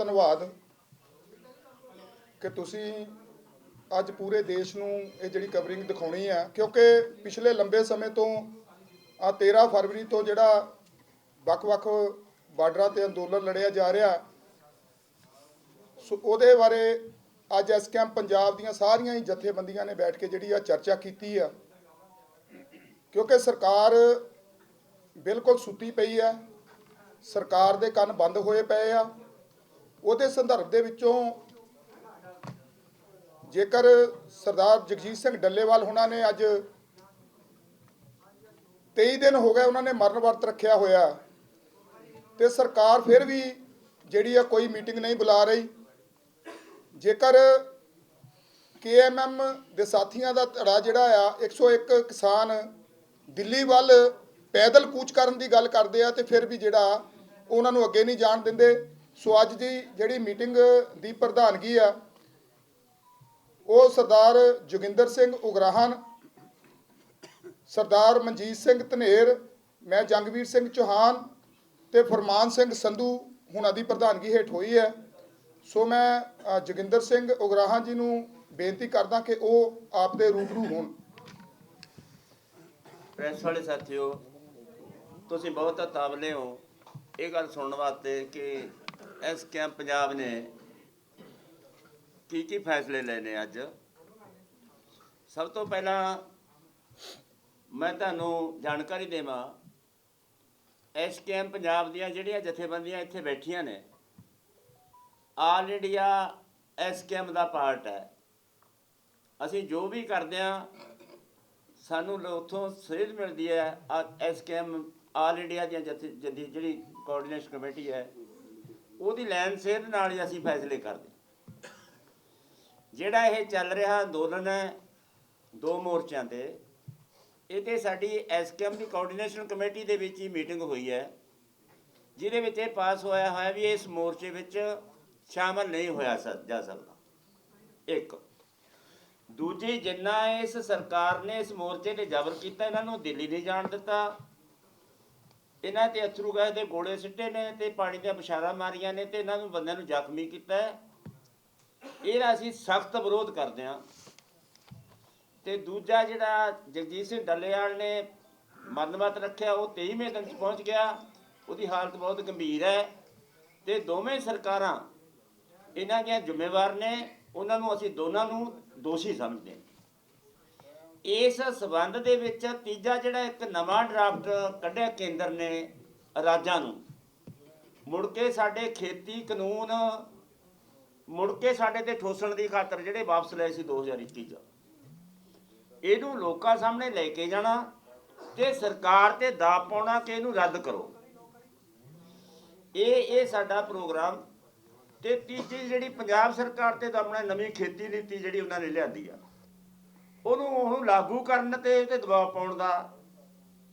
ਧੰਨਵਾਦ ਕਿ ਤੁਸੀਂ ਅੱਜ ਪੂਰੇ ਦੇਸ਼ ਨੂੰ ਇਹ ਜਿਹੜੀ ਕਵਰਿੰਗ ਦਿਖਾਉਣੀ ਹੈ, ਕਿਉਂਕਿ ਪਿਛਲੇ ਲੰਬੇ ਸਮੇਂ ਤੋਂ ਆ 13 ਫਰਵਰੀ ਤੋਂ ਜਿਹੜਾ ਵੱਖ-ਵੱਖ ਬਾਰਡਰਾਂ ਤੇ ਅੰਦੋਲਨ ਲੜਿਆ ਜਾ ਰਿਹਾ, ਸੋ ਉਹਦੇ ਬਾਰੇ ਅੱਜ ਇਸ ਕੈਂਪ ਪੰਜਾਬ ਦੀਆਂ ਸਾਰੀਆਂ ਹੀ ਜਥੇਬੰਦੀਆਂ ਨੇ ਬੈਠ ਕੇ ਜਿਹੜੀ ਆ ਚਰਚਾ ਕੀਤੀ ਆ। ਕਿਉਂਕਿ ਸਰਕਾਰ ਬਿਲਕੁਲ ਸੁੱਤੀ ਪਈ ਆ, ਸਰਕਾਰ ਦੇ ਕੰਨ ਬੰਦ ਹੋਏ ਪਏ ਆ। ਉਹਦੇ ਸੰਦਰਭ ਦੇ ਵਿੱਚੋਂ ਜੇਕਰ ਸਰਦਾਰ ਜਗਜੀਤ ਸਿੰਘ ਡੱਲੇਵਾਲ ਹੁਣਾਂ ਨੇ ਅੱਜ 23 ਦਿਨ ਹੋ ਗਏ ਉਹਨਾਂ ਨੇ ਮਰਨ ਵਰਤ ਰੱਖਿਆ ਹੋਇਆ, ਤੇ ਸਰਕਾਰ ਫਿਰ ਵੀ ਜਿਹੜੀ ਆ ਕੋਈ ਮੀਟਿੰਗ ਨਹੀਂ ਬੁਲਾ ਰਹੀ। ਜੇਕਰ ਕੇਐਮਐਮ ਦੇ ਸਾਥੀਆਂ ਦਾ ਧੜਾ ਜਿਹੜਾ ਆ 101 ਕਿਸਾਨ ਦਿੱਲੀ ਵੱਲ ਪੈਦਲ ਕੂਚ ਕਰਨ ਦੀ ਗੱਲ ਕਰਦੇ ਆ, ਤੇ ਫਿਰ ਵੀ ਜਿਹੜਾ, ਉਹਨਾਂ ਨੂੰ ਅੱਗੇ ਨਹੀਂ ਜਾਣ ਦਿੰਦੇ। ਸੋ ਅੱਜ ਦੀ ਜਿਹੜੀ ਮੀਟਿੰਗ ਦੀ ਪ੍ਰਧਾਨਗੀ ਆ, ਉਹ ਸਰਦਾਰ ਜੋਗਿੰਦਰ ਸਿੰਘ ਉਗਰਾਹਨ ਸਰਦਾਰ ਮਨਜੀਤ ਸਿੰਘ ਧਨੇਰ, ਮੈਂ ਜੰਗਵੀਰ ਸਿੰਘ ਚੌਹਾਨ ਤੇ ਫਰਮਾਨ ਸਿੰਘ ਸੰਧੂ ਹੁਣਾਂ ਦੀ ਪ੍ਰਧਾਨਗੀ ਹੇਠ ਹੋਈ ਹੈ। ਸੋ ਮੈਂ ਜੋਗਿੰਦਰ ਸਿੰਘ ਉਗਰਾਹਾਂ ਜੀ ਨੂੰ ਬੇਨਤੀ ਕਰਦਾ ਕਿ ਉਹ ਆਪ ਦੇ ਰੂਬਰੂ ਹੋਣ। ਪ੍ਰੈਸ ਵਾਲੇ ਸਾਥੀਓ, ਤੁਸੀਂ ਬਹੁਤ ਤਾਬਲੇ ਹੋ। ਇਹ ਗੱਲ ਸੁਣਨ ਵਾਸਤੇ ਕਿ ਇਸ ਕੈਂਪ ਪੰਜਾਬ ਨੇ ਕੀ ਕੀ ਫੈਸਲੇ ਨੇ ਅੱਜ? ਸਭ ਤੋਂ ਪਹਿਲਾਂ ਮੈਂ ਤੁਹਾਨੂੰ ਜਾਣਕਾਰੀ ਦੇਵਾਂ, ਇਸ ਕੈਂਪ ਪੰਜਾਬ ਦੀਆਂ ਜਿਹੜੀਆਂ ਜਥੇਬੰਦੀਆਂ ਇੱਥੇ ਬੈਠੀਆਂ ਨੇ, ਆਲ ਇੰਡੀਆ ਇਸ ਕੈਂਪ ਦਾ ਪਾਰਟ ਹੈ। ਅਸੀਂ ਜੋ ਵੀ ਕਰਦੇ ਹਾਂ, ਸਾਨੂੰ ਉੱਥੋਂ ਸੇਧ ਮਿਲਦੀ ਹੈ ਐਸਕੇਐਮ ਆਲ ਇੰਡੀਆ ਦੀਆਂ ਜਥੇ- ਜਦੀ, ਜਿਹੜੀ ਕੋਆਰਡੀਨੇਸ਼ਨ ਕਮੇਟੀ ਹੈ ਉਹਦੀ ਲੈਣ ਸੇਧ ਨਾਲ ਹੀ ਅਸੀਂ ਫੈਸਲੇ ਕਰਦੇ ਜਿਹੜਾ ਇਹ ਚੱਲ ਰਿਹਾ ਅੰਦੋਲਨ ਹੈ ਦੋ ਮੋਰਚਿਆਂ ਤੇ, ਇਹ ਤੇ ਸਾਡੀ ਐਸਕੇਐਮ ਦੀ ਕੋਆਰਡੀਨੇਸ਼ਨ ਕਮੇਟੀ ਦੇ ਵਿੱਚ ਹੀ ਮੀਟਿੰਗ ਹੋਈ ਹੈ, ਜਿਹਦੇ ਵਿੱਚ ਇਹ ਪਾਸ ਹੋਇਆ ਹੋਇਆ ਵੀ ਇਸ ਮੋਰਚੇ ਵਿੱਚ ਸ਼ਾਮਲ ਨਹੀਂ ਹੋਇਆ ਜਾ ਸਕਦਾ। ਇੱਕ। ਦੂਜੀ, ਜਿੰਨਾ ਇਸ ਸਰਕਾਰ ਨੇ ਇਸ ਮੋਰਚੇ ਤੇ ਜ਼ਬਰ ਕੀਤਾ, ਇਹਨਾਂ ਨੂੰ ਦਿੱਲੀ ਨਹੀਂ ਜਾਣ ਦਿੱਤਾ। ਇਹਨਾਂ ਤੇ ਅਥਰੂ ਗਏ ਤੇ ਗੋਲੇ ਸਿੱਟੇ ਨੇ ਤੇ ਪਾਣੀ ਦੀਆਂ ਬਸ਼ਾਰਾਂ ਮਾਰੀਆਂ ਨੇ ਤੇ ਇਹਨਾਂ ਨੂੰ ਬੰਦਿਆਂ ਨੂੰ ਜ਼ਖਮੀ ਕੀਤਾ ਇਹਦਾ ਅਸੀਂ ਸਖਤ ਵਿਰੋਧ ਕਰਦੇ ਹਾਂ। ਤੇ ਦੂਜਾ ਜਿਹੜਾ ਜਗਜੀਤ ਸਿੰਘ ਡੱਲੇਵਾਲ ਨੇ ਮਨਮਤ ਰੱਖਿਆ, ਉਹ 23ਵੇਂ ਦਿਨ ਚ ਪਹੁੰਚ ਗਿਆ। ਉਹਦੀ ਹਾਲਤ ਬਹੁਤ ਗੰਭੀਰ ਹੈ ਤੇ ਦੋਵੇਂ ਸਰਕਾਰਾਂ ਇਹਨਾਂ ਦੀਆਂ ਜ਼ਿੰਮੇਵਾਰ ਨੇ। ਉਹਨਾਂ ਨੂੰ ਅਸੀਂ ਦੋਨਾਂ ਨੂੰ ਦੋਸ਼ੀ ਸਮਝਦੇ ਹਾਂ। ਇਸ ਸਬੰਧ ਦੇ ਵਿੱਚ ਤੀਜਾ ਜਿਹੜਾ ਇੱਕ ਨਵਾਂ ਡਰਾਫਟ ਕੱਢਿਆ ਕੇਂਦਰ ਨੇ ਰਾਜਾਂ ਨੂੰ। ਮੁੜ ਕੇ ਸਾਡੇ ਖੇਤੀ ਕਾਨੂੰਨ, ਮੁੜ ਕੇ ਸਾਡੇ ਤੇ ਠੋਸਣ ਦੀ ਖਾਤਰ ਜਿਹੜੇ ਵਾਪਸ ਲਏ ਸੀ 2021 ਚ। ਇਹਨੂੰ ਲੋਕਾਂ ਸਾਹਮਣੇ ਲੈ ਕੇ ਜਾਣਾ ਤੇ ਸਰਕਾਰ ਤੇ ਦਾਅ ਪਾਉਣਾ ਕਿ ਇਹਨੂੰ ਰੱਦ ਕਰੋ। ਇਹ ਇਹ ਸਾਡਾ ਪ੍ਰੋਗਰਾਮ ਤੇ ਤੀਜੀ ਜਿਹੜੀ ਪੰਜਾਬ ਸਰਕਾਰ ਤੇ ਤਾਂ ਆਪਣਾ ਨਵੀਂ ਖੇਤੀ ਨੀਤੀ ਜਿਹੜੀ ਉਹਨਾਂ ਨੇ ਲਿਆਂਦੀ ਆ। ਉਹਨੂੰ ਉਹਨੂੰ ਲਾਗੂ ਕਰਨ ਤੇ ਤੇ ਦਬਾਅ ਪਾਉਣ ਦਾ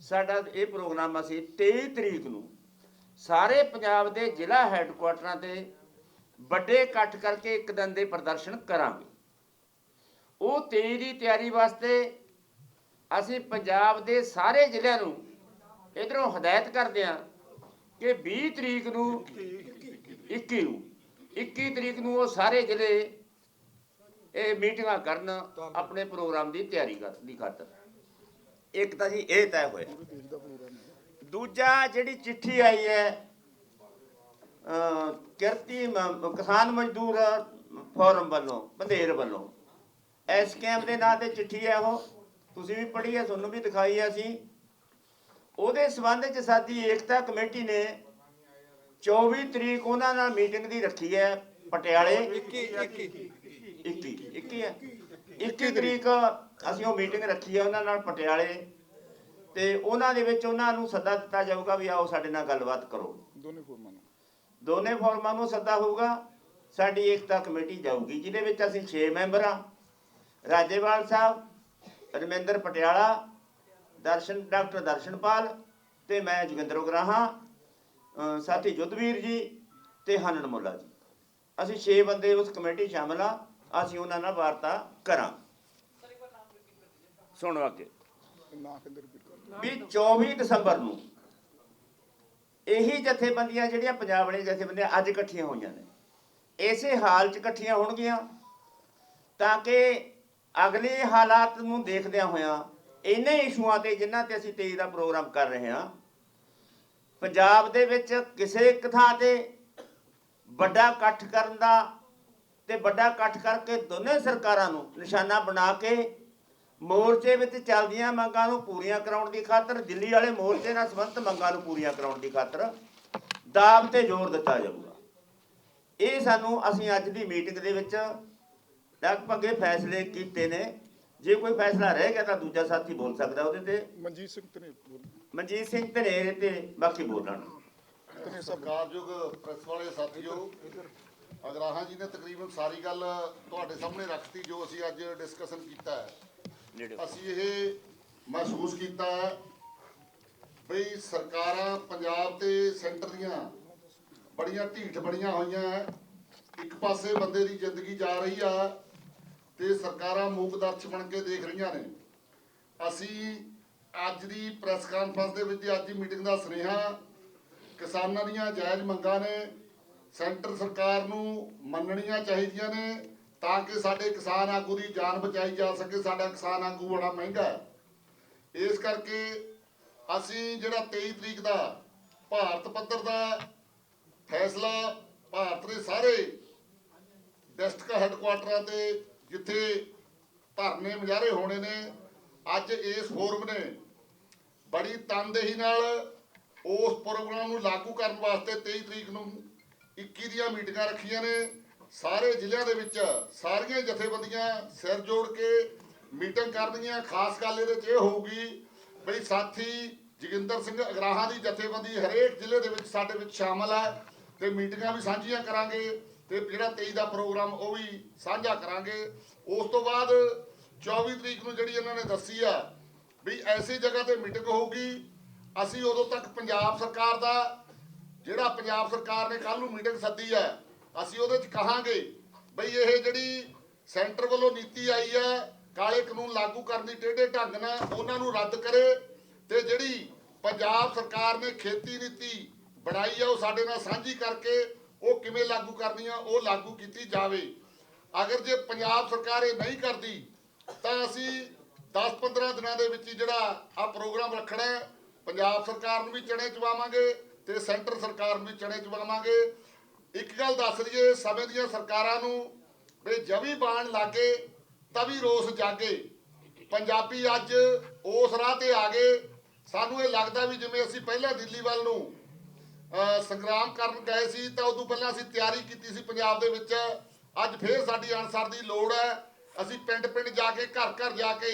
ਸਾਡਾ ਇਹ ਪ੍ਰੋਗਰਾਮ ਅਸੀਂ 23 ਤਰੀਕ ਨੂੰ ਸਾਰੇ ਪੰਜਾਬ ਦੇ ਜ਼ਿਲ੍ਹਾ ਹੈੱਡਕੁਆਟਰਾਂ ਤੇ ਵੱਡੇ ਇਕੱਠ ਕਰਕੇ ਇੱਕ ਦਿਨ ਦੇ ਪ੍ਰਦਰਸ਼ਨ ਕਰਾਂਗੇ। ਉਹ 23 ਦੀ ਤਿਆਰੀ ਵਾਸਤੇ ਅਸੀਂ ਪੰਜਾਬ ਦੇ ਸਾਰੇ ਜ਼ਿਲ੍ਹਿਆਂ ਨੂੰ ਇਧਰੋਂ ਹਦਾਇਤ ਕਰਦੇ ਹਾਂ ਕਿ 20 ਤਰੀਕ ਨੂੰ 21 ਨੂੰ 21 ਤਰੀਕ ਨੂੰ ਉਹ ਸਾਰੇ ਜ਼ਿਲ੍ਹੇ ਇਹ ਮੀਟਿੰਗਾਂ ਕਰਨ ਆਪਣੇ ਪ੍ਰੋਗਰਾਮ ਦੀ ਤਿਆਰੀ ਕਰ ਦੀ ਖਾਤਰ। ਇੱਕ ਤਾਂ ਜੀ ਇਹ ਤੈਅ ਹੋਇਆ। ਦੂਜਾ ਜਿਹੜੀ ਚਿੱਠੀ ਆਈ ਹੈ ਕਿਰਤੀ ਕਿਸਾਨ ਮਜ਼ਦੂਰ ਫੋਰਮ ਵੱਲੋਂ ਬੰਦੇਰ ਵੱਲੋਂ। ਐਸ ਕੈਮ ਦੇ ਨਾਂ ਤੇ ਚਿੱਠੀ ਹੈ ਉਹ। ਤੁਸੀਂ ਵੀ ਪੜ੍ਹੀ ਹੈ ਤੁਹਾਨੂੰ ਵੀ ਦਿਖਾਈ ਹੈ ਅਸੀਂ। ਉਹਦੇ ਸਬੰਧ ਚ ਸਾਡੀ ਏਕਤਾ ਕਮੇਟੀ ਨੇ 24 ਤਰੀਕ ਉਹਨਾਂ ਨਾਲ ਮੀਟਿੰਗ ਦੀ ਰੱਖੀ ਹੈ ਪਟਿਆਲੇ। 21 21 ਹੈ 21 ਤਰੀਕ ਅਸੀਂ ਉਹ ਮੀਟਿੰਗ ਰੱਖੀ ਹੈ ਉਹਨਾਂ ਨਾਲ ਪਟਿਆਲੇ। ਤੇ ਉਹਨਾਂ ਦੇ ਵਿੱਚ ਉਹਨਾਂ ਨੂੰ ਸੱਦਾ ਦਿੱਤਾ ਜਾਊਗਾ ਵੀ ਆਓ ਸਾਡੇ ਨਾਲ ਗੱਲਬਾਤ ਕਰੋ। ਦੋਨੇ ਫੋਰਮਾਂ ਨੂੰ ਦੋਨੇ ਫੋਰਮਾਂ ਨੂੰ ਸੱਦਾ ਹੋਊਗਾ ਸਾਡੀ ਏਕਤਾ ਕਮੇਟੀ ਜਾਊਗੀ ਜਿਹਦੇ ਵਿੱਚ ਅਸੀਂ 6 ਮੈਂਬਰ ਆ ਰਾਜੇਵਾਲ ਸਾਹਿਬ ਰਮਿੰਦਰ ਪਟਿਆਲਾ ਦਰਸ਼ਨ ਡਾਕਟਰ ਦਰਸ਼ਨਪਾਲ ਤੇ ਮੈਂ ਜੋਗਿੰਦਰ ਉਗਰਾਹਾਂ ਅ, ਸਾਥੀ ਜੁੱਧਵੀਰ ਜੀ ਤੇ ਹਨਨ ਮੁੱਲਾ ਜੀ। ਅਸੀਂ 6 ਬੰਦੇ ਉਸ ਕਮੇਟੀ ਸ਼ਾਮਲ ਆ ਅਸੀਂ ਉਹਨਾਂ ਨਾਲ ਵਾਰਤਾ ਕਰਾਂ। ਸੁਣੋ ਅੱਗੇ। ਵੀ 24 ਦਸੰਬਰ ਨੂੰ ਇਹੀ ਜਥੇਬੰਦੀਆਂ ਜਿਹੜੀਆਂ ਪੰਜਾਬ ਵਾਲੀਆਂ ਜਥੇਬੰਦੀਆਂ ਅੱਜ ਇਕੱਠੀਆਂ ਹੋਈਆਂ ਨੇ, ਇਸੇ ਹਾਲ 'ਚ ਇਕੱਠੀਆਂ ਹੋਣਗੀਆਂ ਤਾਂ ਕਿ ਅਗਲੇ ਹਾਲਾਤ ਨੂੰ ਦੇਖਦਿਆਂ ਹੋਇਆਂ ਇਨੇ ਇਸ਼ੂਆਂ ਤੇ ਜਿਨ੍ਹਾਂ ਤੇ ਅਸੀਂ 23 ਦਾ ਪ੍ਰੋਗਰਾਮ ਕਰ ਰਹੇ ਹਾਂ, ਪੰਜਾਬ ਦੇ ਵਿੱਚ ਕਿਸੇ ਇੱਕ ਥਾਂ ਤੇ ਵੱਡਾ ਇਕੱਠ ਕਰਨ ਦਾ ਤੇ ਵੱਡਾ ਇਕੱਠ ਕਰਕੇ ਦੋਨੇ ਸਰਕਾਰਾਂ ਨੂੰ ਨਿਸ਼ਾਨਾ ਬਣਾ ਕੇ ਮੋਰਚੇ ਵਿੱਚ ਚੱਲਦੀਆਂ ਮੰਗਾਂ ਨੂੰ ਪੂਰੀਆਂ ਕਰਾਉਣ ਦੀ ਖਾਤਰ ਦਿੱਲੀ ਵਾਲੇ ਮੋਰਚੇ ਨਾਲ ਸੰਬੰਧਿਤ ਮੰਗਾਂ ਨੂੰ ਪੂਰੀਆਂ ਕਰਾਉਣ ਦੀ ਖਾਤਰ ਦਾਬ ਤੇ ਜ਼ੋਰ ਦਿੱਤਾ ਜਾਊਗਾ। ਇਹ ਸਾਨੂੰ ਅਸੀਂ ਅੱਜ ਦੀ ਮੀਟਿੰਗ ਦੇ ਵਿੱਚ ਲਗਭਗ ਇਹ ਫੈਸਲੇ ਕੀਤੇ ਨੇ। ਜੇ ਕੋਈ ਫੈਸਲਾ ਰਹਿ ਗਿਆ ਤਾਂ ਦੂਜਾ ਸਾਥੀ ਬੋਲ ਸਕਦਾ ਉਹਦੇ ਤੇ। ਮਨਜੀਤ ਸਿੰਘ ਤਨੇ ਮਨਜੀਤ ਸਿੰਘ ਧਨੇਰ ਤੇ ਬਾਕੀ ਬੋਲਣ। ਸਰਕਾਰਯੋਗ ਪ੍ਰੈਸ ਵਾਲੇ ਸਾਥੀਓ ਅਗਰਾਹਾਂ ਜੀ ਨੇ ਤਕਰੀਬਨ ਸਾਰੀ ਗੱਲ ਤੁਹਾਡੇ ਸਾਹਮਣੇ ਰੱਖਤੀ ਜੋ ਅਸੀਂ ਅੱਜ ਡਿਸਕਸ਼ਨ ਕੀਤਾ ਹੈ। ਅਸੀਂ ਇਹ ਮਹਿਸੂਸ ਕੀਤਾ ਬਈ ਸਰਕਾਰਾਂ ਪੰਜਾਬ ਤੇ ਸੈਂਟਰ ਦੀਆਂ ਬੜੀਆਂ ਢੀਠ ਬਣੀਆਂ ਹੋਈਆਂ ਇੱਕ ਪਾਸੇ ਬੰਦੇ ਦੀ ਜ਼ਿੰਦਗੀ ਜਾ ਰਹੀ ਆ ਤੇ ਸਰਕਾਰਾਂ ਮੂਕਦਰਸ਼ ਬਣ ਕੇ ਦੇਖ ਰਹੀਆਂ ਨੇ। ਅਸੀਂ ਅੱਜ ਦੀ ਪ੍ਰੈਸ ਕਾਨਫਰੰਸ ਦੇ ਵਿੱਚ ਅੱਜ ਦੀ ਮੀਟਿੰਗ ਦਾ ਸੁਨੇਹਾ ਕਿਸਾਨਾਂ ਦੀਆਂ ਜਾਇਜ਼ ਮੰਗਾਂ ਨੇ ਸੈਂਟਰ ਸਰਕਾਰ ਨੂੰ ਮੰਨਣੀਆਂ ਚਾਹੀਦੀਆਂ ਨੇ ਤਾਂ ਕਿ ਸਾਡੇ ਕਿਸਾਨ ਆਗੂ ਦੀ ਜਾਨ ਬਚਾਈ ਜਾ ਸਕੇ, ਸਾਡਾ ਕਿਸਾਨ ਆਗੂ ਬੜਾ ਮਹਿੰਗਾ ਹੈ। ਇਸ ਕਰਕੇ ਅਸੀਂ ਜਿਹੜਾ 23 ਤਰੀਕ ਦਾ ਭਾਰਤ ਪੱਧਰ ਦਾ ਫੈਸਲਾ, ਭਾਰਤ ਦੇ ਸਾਰੇ ਡਿਸਟ੍ਰਿਕਟ ਹੈੱਡਕੁਆਟਰਾਂ ਤੇ ਜਿੱਥੇ ਧਰਨੇ ਮੁਜ਼ਾਹਰੇ ਹੋਣੇ ਨੇ, ਅੱਜ ਇਸ ਫੋਰਮ ਨੇ ਬੜੀ ਤਨਦੇਹੀ ਨਾਲ ਉਸ ਪ੍ਰੋਗਰਾਮ ਨੂੰ ਲਾਗੂ ਕਰਨ ਵਾਸਤੇ 23 ਤਰੀਕ ਨੂੰ 21 ਦੀਆਂ ਮੀਟਿੰਗਾਂ ਰੱਖੀਆਂ ਨੇ। ਸਾਰੇ ਜ਼ਿਲ੍ਹਿਆਂ ਦੇ ਵਿੱਚ ਸਾਰੀਆਂ ਜਥੇਬੰਦੀਆਂ ਸਿਰ ਜੋੜ ਕੇ ਮੀਟਿੰਗ ਕਰਨਗੀਆਂ। ਖਾਸ ਗੱਲ ਇਹਦੇ 'ਚ ਇਹ ਹੋਊਗੀ, ਬਈ ਸਾਥੀ ਜੋਗਿੰਦਰ ਸਿੰਘ ਅਗਰਾਹਾਂ ਦੀ ਜਥੇਬੰਦੀ ਹਰੇਕ ਜ਼ਿਲ੍ਹੇ ਦੇ ਵਿੱਚ ਸਾਡੇ ਵਿੱਚ ਸ਼ਾਮਲ ਹੈ ਤੇ ਮੀਟਿੰਗਾਂ ਵੀ ਸਾਂਝੀਆਂ ਕਰਾਂਗੇ ਤੇ ਜਿਹੜਾ 23 ਦਾ ਪ੍ਰੋਗਰਾਮ ਉਹ ਵੀ ਸਾਂਝਾ ਕਰਾਂਗੇ। ਉਸ ਤੋਂ ਬਾਅਦ 24 ਤਰੀਕ ਨੂੰ ਜਿਹੜੀ ਇਹਨਾਂ ਨੇ ਦੱਸੀ ਆ ਵੀ ਐਸੀ ਜਗ੍ਹਾ ਤੇ ਮੀਟਿੰਗ ਹੋਊਗੀ। ਅਸੀਂ ਉਦੋਂ ਤੱਕ ਪੰਜਾਬ ਸਰਕਾਰ ਦਾ ਜਿਹੜਾ ਪੰਜਾਬ ਸਰਕਾਰ ਨੇ ਕੱਲ ਨੂੰ ਮੀਟਿੰਗ ਸੱਦੀ ਹੈ, ਅਸੀਂ ਉਹਦੇ 'ਚ ਕਹਾਂਗੇ ਬਈ ਇਹ ਜਿਹੜੀ ਸੈਂਟਰ ਵੱਲੋਂ ਨੀਤੀ ਆਈ ਹੈ, ਕਾਲੇ ਕਾਨੂੰਨ ਲਾਗੂ ਕਰਨ ਦੀ ਟੇਢੇ ਢੰਗ ਨਾਲ ਉਹਨਾਂ ਨੂੰ ਰੱਦ ਕਰੇ ਤੇ ਜਿਹੜੀ ਪੰਜਾਬ ਸਰਕਾਰ ਨੇ ਖੇਤੀ ਨੀਤੀ ਬਣਾਈ ਹੈ, ਉਹ ਸਾਡੇ ਨਾਲ ਸਾਂਝੀ ਕਰਕੇ ਉਹ ਕਿਵੇਂ ਲਾਗੂ ਕਰਨੀ ਆ ਉਹ ਲਾਗੂ ਕੀਤੀ ਜਾਵੇ। ਅਗਰ ਜੇ ਪੰਜਾਬ ਸਰਕਾਰ ਇਹ ਨਹੀਂ ਕਰਦੀ, ਤਾਂ ਅਸੀਂ 10-15 ਦਿਨਾਂ ਦੇ ਵਿੱਚ ਜਿਹੜਾ ਆ ਪ੍ਰੋਗਰਾਮ ਰੱਖਣਾ ਪੰਜਾਬ ਸਰਕਾਰ ਨੂੰ ਵੀ ਚਣੇ ਚਵਾਵਾਂਗੇ ਤੇ ਸੈਂਟਰ ਸਰਕਾਰ ਨੂੰ ਵੀ ਚਣੇ ਚਵਾਵਾਂਗੇ। ਇੱਕ ਗੱਲ ਦੱਸ ਦਈਏ, ਸਮੇਂ ਦੀਆਂ ਸਰਕਾਰਾਂ ਨੂੰ ਵੀ ਜਵੀ ਬਾਣ ਲਾਗੇ ਤਵੀ ਰੋਸ ਜਾਗੇ। ਪੰਜਾਬੀ ਅੱਜ ਉਸ ਰਾਹ ਤੇ ਆ ਗਏ। ਸਾਨੂੰ ਇਹ ਲੱਗਦਾ ਵੀ ਜਿਵੇਂ ਅਸੀਂ ਪਹਿਲਾਂ ਦਿੱਲੀ ਵੱਲ ਨੂੰ ਸੰਗਰਾਮ ਕਰਨ ਗਏ ਸੀ, ਤਾਂ ਉਦੋਂ ਪਹਿਲਾਂ ਅਸੀਂ ਤਿਆਰੀ ਕੀਤੀ ਸੀ ਪੰਜਾਬ ਦੇ ਵਿੱਚ। ਅੱਜ ਫੇਰ ਸਾਡੀ ਅਨਸਰ ਦੀ ਲੋੜ ਹੈ। ਅਸੀਂ ਪਿੰਡ ਪਿੰਡ ਜਾ ਕੇ ਘਰ ਘਰ ਜਾ ਕੇ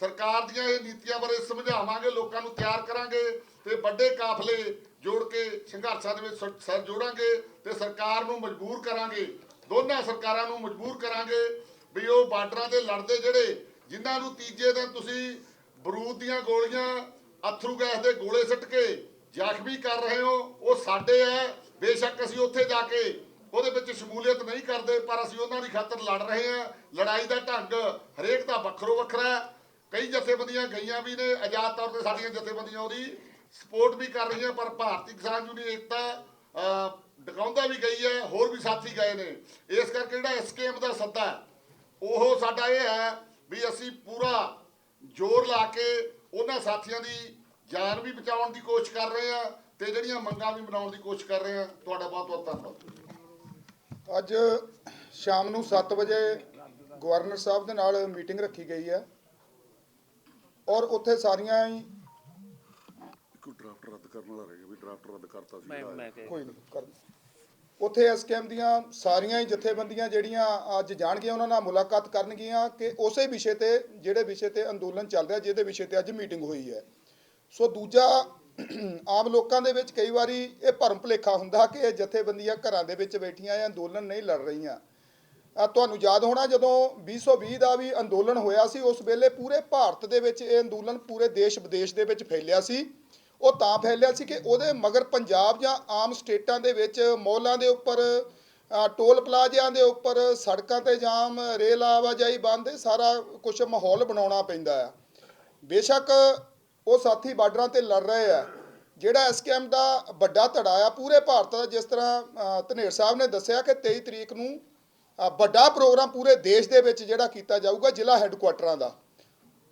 ਸਰਕਾਰ ਦੀਆਂ ਇਹ ਨੀਤੀਆਂ ਬਾਰੇ ਸਮਝਾਵਾਂਗੇ, ਲੋਕਾਂ ਨੂੰ ਤਿਆਰ ਕਰਾਂਗੇ ਤੇ ਵੱਡੇ ਕਾਫਲੇ ਜੋੜ ਕੇ ਸੰਘਰਸ਼ਾਂ ਦੇ ਵਿੱਚ ਸ- ਜੋੜਾਂਗੇ ਤੇ ਸਰਕਾਰ ਨੂੰ ਮਜਬੂਰ ਕਰਾਂਗੇ। ਦੋਨਾਂ ਸਰਕਾਰਾਂ ਨੂੰ ਮਜਬੂਰ ਕਰਾਂਗੇ ਵੀ ਉਹ ਬਾਰਡਰਾਂ ਤੇ ਲੜਦੇ ਜਿਹੜੇ, ਜਿਨ੍ਹਾਂ ਨੂੰ ਤੀਜੇ ਦਿਨ ਤੁਸੀਂ ਬਰੂਦ ਦੀਆਂ ਗੋਲੀਆਂ, ਅਥਰੂ ਗੈਸ ਦੇ ਗੋਲੇ ਸਿੱਟ ਕੇ ਜ਼ਖਮੀ ਕਰ ਰਹੇ ਹੋ, ਉਹ ਸਾਡੇ ਹੈ। ਬੇਸ਼ੱਕ ਅਸੀਂ ਉੱਥੇ ਜਾ ਕੇ ਉਹਦੇ ਵਿੱਚ ਸ਼ਮੂਲੀਅਤ ਨਹੀਂ ਕਰਦੇ, ਪਰ ਅਸੀਂ ਉਹਨਾਂ ਦੀ ਖਾਤਰ ਲੜ ਰਹੇ ਹਾਂ। ਲੜਾਈ ਦਾ ਢੰਗ ਹਰੇਕ ਦਾ ਵੱਖਰੋ ਵੱਖਰਾ ਕਈ ਜਥੇਬੰਦੀਆਂ ਗਈਆਂ ਵੀ ਨੇ, ਆਜ਼ਾਦ ਤੌਰ ਤੇ ਸਾਡੀਆਂ ਜਥੇਬੰਦੀਆਂ ਉਹਦੀ ਸਪੋਰਟ ਵੀ ਕਰ ਰਹੀਆਂ ਪਰ ਭਾਰਤੀ ਕਿਸਾਨ ਯੂਨੀਅਨ ਏਕਤਾ ਅਹ, ਡਕਾਉਂਦਾ ਵੀ ਗਈ ਹੈ ਹੋਰ ਵੀ ਸਾਥੀ ਗਏ ਨੇ। ਇਸ ਕਰਕੇ ਜਿਹੜਾ ਇਸ ਐਸਕੇਐਮ ਦਾ ਸੱਦਾ ਉਹ ਸਾਡਾ ਇਹ ਹੈ ਵੀ ਅਸੀਂ ਪੂਰਾ ਜ਼ੋਰ ਲਾ ਕੇ ਉਹਨਾਂ ਸਾਥੀਆਂ ਦੀ ਜਾਨ ਵੀ ਬਚਾਉਣ ਦੀ ਕੋਸ਼ਿਸ਼ ਕਰ ਰਹੇ ਹਾਂ ਤੇ ਜਿਹੜੀਆਂ ਮੰਗਾਂ ਵੀ ਬਣਾਉਣ ਦੀ ਕੋਸ਼ਿਸ਼ ਕਰ ਰਹੇ ਹਾਂ। ਤੁਹਾਡਾ ਬਹੁਤ ਬਹੁਤ ਧੰਨਵਾਦ। ਅੱਜ ਸ਼ਾਮ ਨੂੰ 7 ਵਜੇ ਗਵਰਨਰ ਸਾਹਿਬ ਦੇ ਨਾਲ ਮੀਟਿੰਗ ਰੱਖੀ ਗਈ ਹੈ ਔਰ ਉੱਥੇ ਸਾਰੀਆਂ ਹੀ ਕਰਨ ਵਾਲਾ ਰਹਿ ਵੀ ਡਰਾਫਟ ਰੱਦ ਕਰਤਾ ਸੀ। ਕੋਈ ਨਹੀਂ ਕਰ ਉੱਥੇ ਐਸਕੇਐਮ ਦੀਆਂ ਸਾਰੀਆਂ ਹੀ ਜਥੇਬੰਦੀਆਂ ਜਿਹੜੀਆਂ ਅੱਜ ਜਾਣਗੀਆਂ ਉਹਨਾਂ ਨਾਲ ਮੁਲਾਕਾਤ ਕਰਨਗੀਆਂ ਕਿ ਉਸੇ ਵਿਸ਼ੇ ਤੇ ਜਿਹੜੇ ਵਿਸ਼ੇ ਤੇ ਅੰਦੋਲਨ ਚੱਲ ਰਿਹਾ ਜਿਹਦੇ ਵਿਸ਼ੇ ਤੇ ਅੱਜ ਮੀਟਿੰਗ ਹੋਈ ਹੈ। ਸੋ ਦੂਜਾ ਆਮ ਲੋਕਾਂ ਦੇ ਵਿੱਚ ਕਈ ਵਾਰੀ ਇਹ ਭਰਮ ਭੁਲੇਖਾ ਹੁੰਦਾ ਕਿ ਇਹ ਜਥੇਬੰਦੀਆਂ ਘਰਾਂ ਦੇ ਵਿੱਚ ਬੈਠੀਆਂ ਇਹ ਅੰਦੋਲਨ ਨਹੀਂ ਲੜ ਰਹੀਆਂ। ਆ ਤੁਹਾਨੂੰ ਯਾਦ ਹੋਣਾ ਜਦੋਂ 2020 ਦਾ ਵੀ ਅੰਦੋਲਨ ਹੋਇਆ ਸੀ ਉਸ ਵੇਲੇ ਪੂਰੇ ਭਾਰਤ ਦੇ ਵਿੱਚ ਇਹ ਅੰਦੋਲਨ ਪੂਰੇ ਦੇਸ਼ ਵਿਦੇਸ਼ ਦੇ ਵਿੱਚ ਫੈਲਿਆ ਸੀ। ਉਹ ਤਾਂ ਫੈਲਿਆ ਸੀ ਕਿ ਉਹਦੇ ਮਗਰ ਪੰਜਾਬ ਜਾਂ ਆਮ ਸਟੇਟਾਂ ਦੇ ਵਿੱਚ ਮੌਲਾਂ ਦੇ ਉੱਪਰ ਟੋਲ ਪਲਾਜ਼ਿਆਂ ਦੇ ਉੱਪਰ ਸੜਕਾਂ ਤੇ ਜਾਮ ਰੇਲ ਆਵਾਜਾਈ ਬੰਦ ਇਹ ਸਾਰਾ ਕੁਝ ਮਾਹੌਲ ਬਣਾਉਣਾ ਪੈਂਦਾ ਆ। ਬੇਸ਼ੱਕ ਉਹ ਸਾਥੀ ਬਾਰਡਰਾਂ ਤੇ ਲੜ ਰਹੇ ਆ ਜਿਹੜਾ ਐਸਕੇਐਮ ਦਾ ਵੱਡਾ ਧੜਾ ਆ ਪੂਰੇ ਭਾਰਤ ਦਾ ਜਿਸ ਤਰ੍ਹਾਂ ਅ, ਧਨੇਰ ਸਾਹਿਬ ਨੇ ਦੱਸਿਆ ਕਿ 23 ਤਰੀਕ ਨੂੰ ਵੱਡਾ ਪ੍ਰੋਗਰਾਮ ਪੂਰੇ ਦੇਸ਼ ਦੇ ਵਿੱਚ ਜਿਹੜਾ ਕੀਤਾ ਜਾਊਗਾ ਜ਼ਿਲ੍ਹਾ ਹੈੱਡਕੁਆਟਰਾਂ ਦਾ।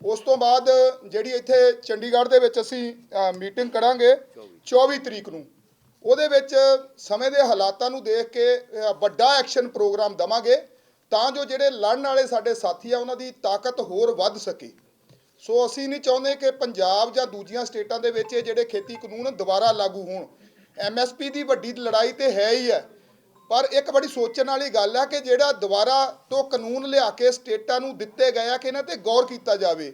ਉਸ ਤੋਂ ਬਾਅਦ ਜਿਹੜੀ ਇੱਥੇ ਚੰਡੀਗੜ੍ਹ ਦੇ ਵਿੱਚ ਅਸੀਂ ਮੀਟਿੰਗ ਕਰਾਂਗੇ 24 ਤਰੀਕ ਨੂੰ। ਉਹਦੇ ਵਿੱਚ ਸਮੇਂ ਦੇ ਹਾਲਾਤਾਂ ਨੂੰ ਦੇਖ ਕੇ ਵੱਡਾ ਐਕਸ਼ਨ ਪ੍ਰੋਗਰਾਮ ਦਵਾਂਗੇ ਤਾਂ ਜੋ ਜਿਹੜੇ ਲੜਨ ਵਾਲੇ ਸਾਡੇ ਸਾਥੀ ਆ, ਉਹਨਾਂ ਦੀ ਤਾਕਤ ਹੋਰ ਵੱਧ ਸਕੇ। ਸੋ ਅਸੀਂ ਨਹੀਂ ਚਾਹੁੰਦੇ ਕਿ ਪੰਜਾਬ ਜਾਂ ਦੂਜੀਆਂ ਸਟੇਟਾਂ ਦੇ ਵਿੱਚ ਇਹ ਜਿਹੜੇ ਖੇਤੀ ਕਾਨੂੰਨ ਦੁਬਾਰਾ ਲਾਗੂ ਹੋਣ। ਐਮਐਸਪੀ ਦੀ ਵੱਡੀ ਲੜਾਈ ਤੇ ਹੈ ਹੀ ਹੈ। ਪਰ ਇੱਕ ਬੜੀ ਸੋਚਣ ਵਾਲੀ ਗੱਲ ਹੈ ਕਿ ਜਿਹੜਾ ਦੁਬਾਰਾ ਤੋਂ ਕਾਨੂੰਨ ਲਿਆ ਕੇ ਸਟੇਟਾਂ ਨੂੰ ਦਿੱਤੇ ਗਏ ਆ ਕਿ ਇਹਨਾਂ ਤੇ ਗੌਰ ਕੀਤਾ ਜਾਵੇ।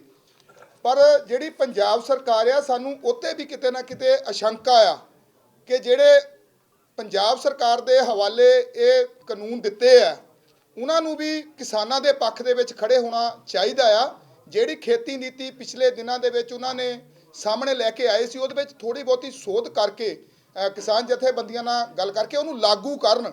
ਪਰ ਜਿਹੜੀ ਪੰਜਾਬ ਸਰਕਾਰ ਆ, ਸਾਨੂੰ ਉੱਤੇ ਵੀ ਕਿਤੇ ਨਾ ਕਿਤੇ ਅਸ਼ੰਕਾ ਆ ਕਿ ਜਿਹੜੇ ਪੰਜਾਬ ਸਰਕਾਰ ਦੇ ਹਵਾਲੇ ਇਹ ਕਾਨੂੰਨ ਦਿੱਤੇ ਆ, ਉਹਨਾਂ ਨੂੰ ਵੀ ਕਿਸਾਨਾਂ ਦੇ ਪੱਖ ਦੇ ਵਿੱਚ ਖੜੇ ਹੋਣਾ ਚਾਹੀਦਾ ਆ। ਜਿਹੜੀ ਖੇਤੀ ਨੀਤੀ ਪਿਛਲੇ ਦਿਨਾਂ ਦੇ ਵਿੱਚ ਉਹਨਾਂ ਨੇ ਸਾਹਮਣੇ ਲੈ ਕੇ ਆਏ ਸੀ, ਉਹਦੇ ਵਿੱਚ ਥੋੜੀ ਬਹੁਤੀ ਸੋਧ ਕਰਕੇ ਕਿਸਾਨ ਜਥੇਬੰਦੀਆਂ ਨਾਲ ਗੱਲ ਕਰਕੇ ਉਹਨੂੰ ਲਾਗੂ ਕਰਨ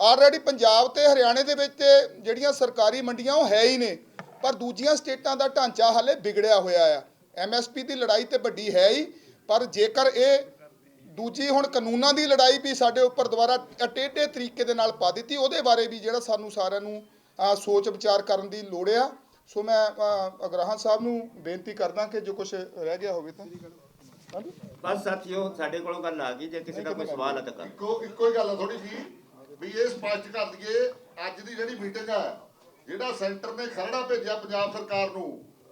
ਆਲਰੇਡੀ ਪੰਜਾਬ ਤੇ ਹਰਿਆਣੇ ਦੇ ਵਿੱਚ ਤੇ ਜਿਹੜੀਆਂ ਸਰਕਾਰੀ ਮੰਡੀਆਂ ਉਹ ਹੈ ਹੀ ਨੇ ਪਰ ਦੂਜੀਆਂ ਸਟੇਟਾਂ ਦਾ ਢਾਂਚਾ ਹਾਲੇ ਵਿਗੜਿਆ ਹੋਇਆ ਆ। ਐਮਐਸਪੀ ਦੀ ਲੜਾਈ ਤੇ ਵੱਡੀ ਹੈ ਹੀ ਪਰ ਜੇਕਰ ਇਹ ਦੂਜੀ ਹੁਣ ਕਾਨੂੰਨਾਂ ਦੀ ਲੜਾਈ ਵੀ ਸਾਡੇ ਉੱਪਰ ਦੁਬਾਰਾ ਟੇਢੇ ਤਰੀਕੇ ਦੇ ਨਾਲ ਪਾ ਦਿੱਤੀ ਉਹਦੇ ਬਾਰੇ ਵੀ ਜਿਹੜਾ ਸਾਨੂੰ ਸਾਰਿਆਂ ਨੂੰ ਸੋਚ ਵਿਚਾਰ ਕਰਨ ਦੀ ਲੋੜ ਆ। ਸੋ ਮੈਂ ਅਗਰਾਹਾਂ ਸਾਹਿਬ ਨੂੰ ਬੇਨਤੀ ਕਰਦਾ ਕਿ ਜੋ ਕੁਝ ਰਹਿ ਗਿਆ ਹੋਵੇ ਤਾਂ। ਬਸ ਸਾਥੀਓ ਸਾਡੇ ਕੋਲੋਂ ਗੱਲ ਆ ਗਈ ਜੇ ਕਿਸੇ ਦਾ ਕੋਈ ਸਵਾਲ ਹੈ ਤਾਂ ਕਰ। ਇੱਕੋ ਇੱਕੋ ਹੀ ਗੱਲ ਆ ਥੋੜੀ ਜੀ ਵੀ ਇਹ ਸਪਸ਼ਟ ਕਰ ਦਈਏ ਅੱਜ ਦੀ ਜਿਹੜੀ ਮੀਟਿੰਗ ਆ ਜਿਹੜਾ ਸੈਂਟਰ ਨੇ ਖਰੜਾ ਭੇਜਿਆ ਪੰਜਾਬ ਸਰਕਾਰ ਨੂੰ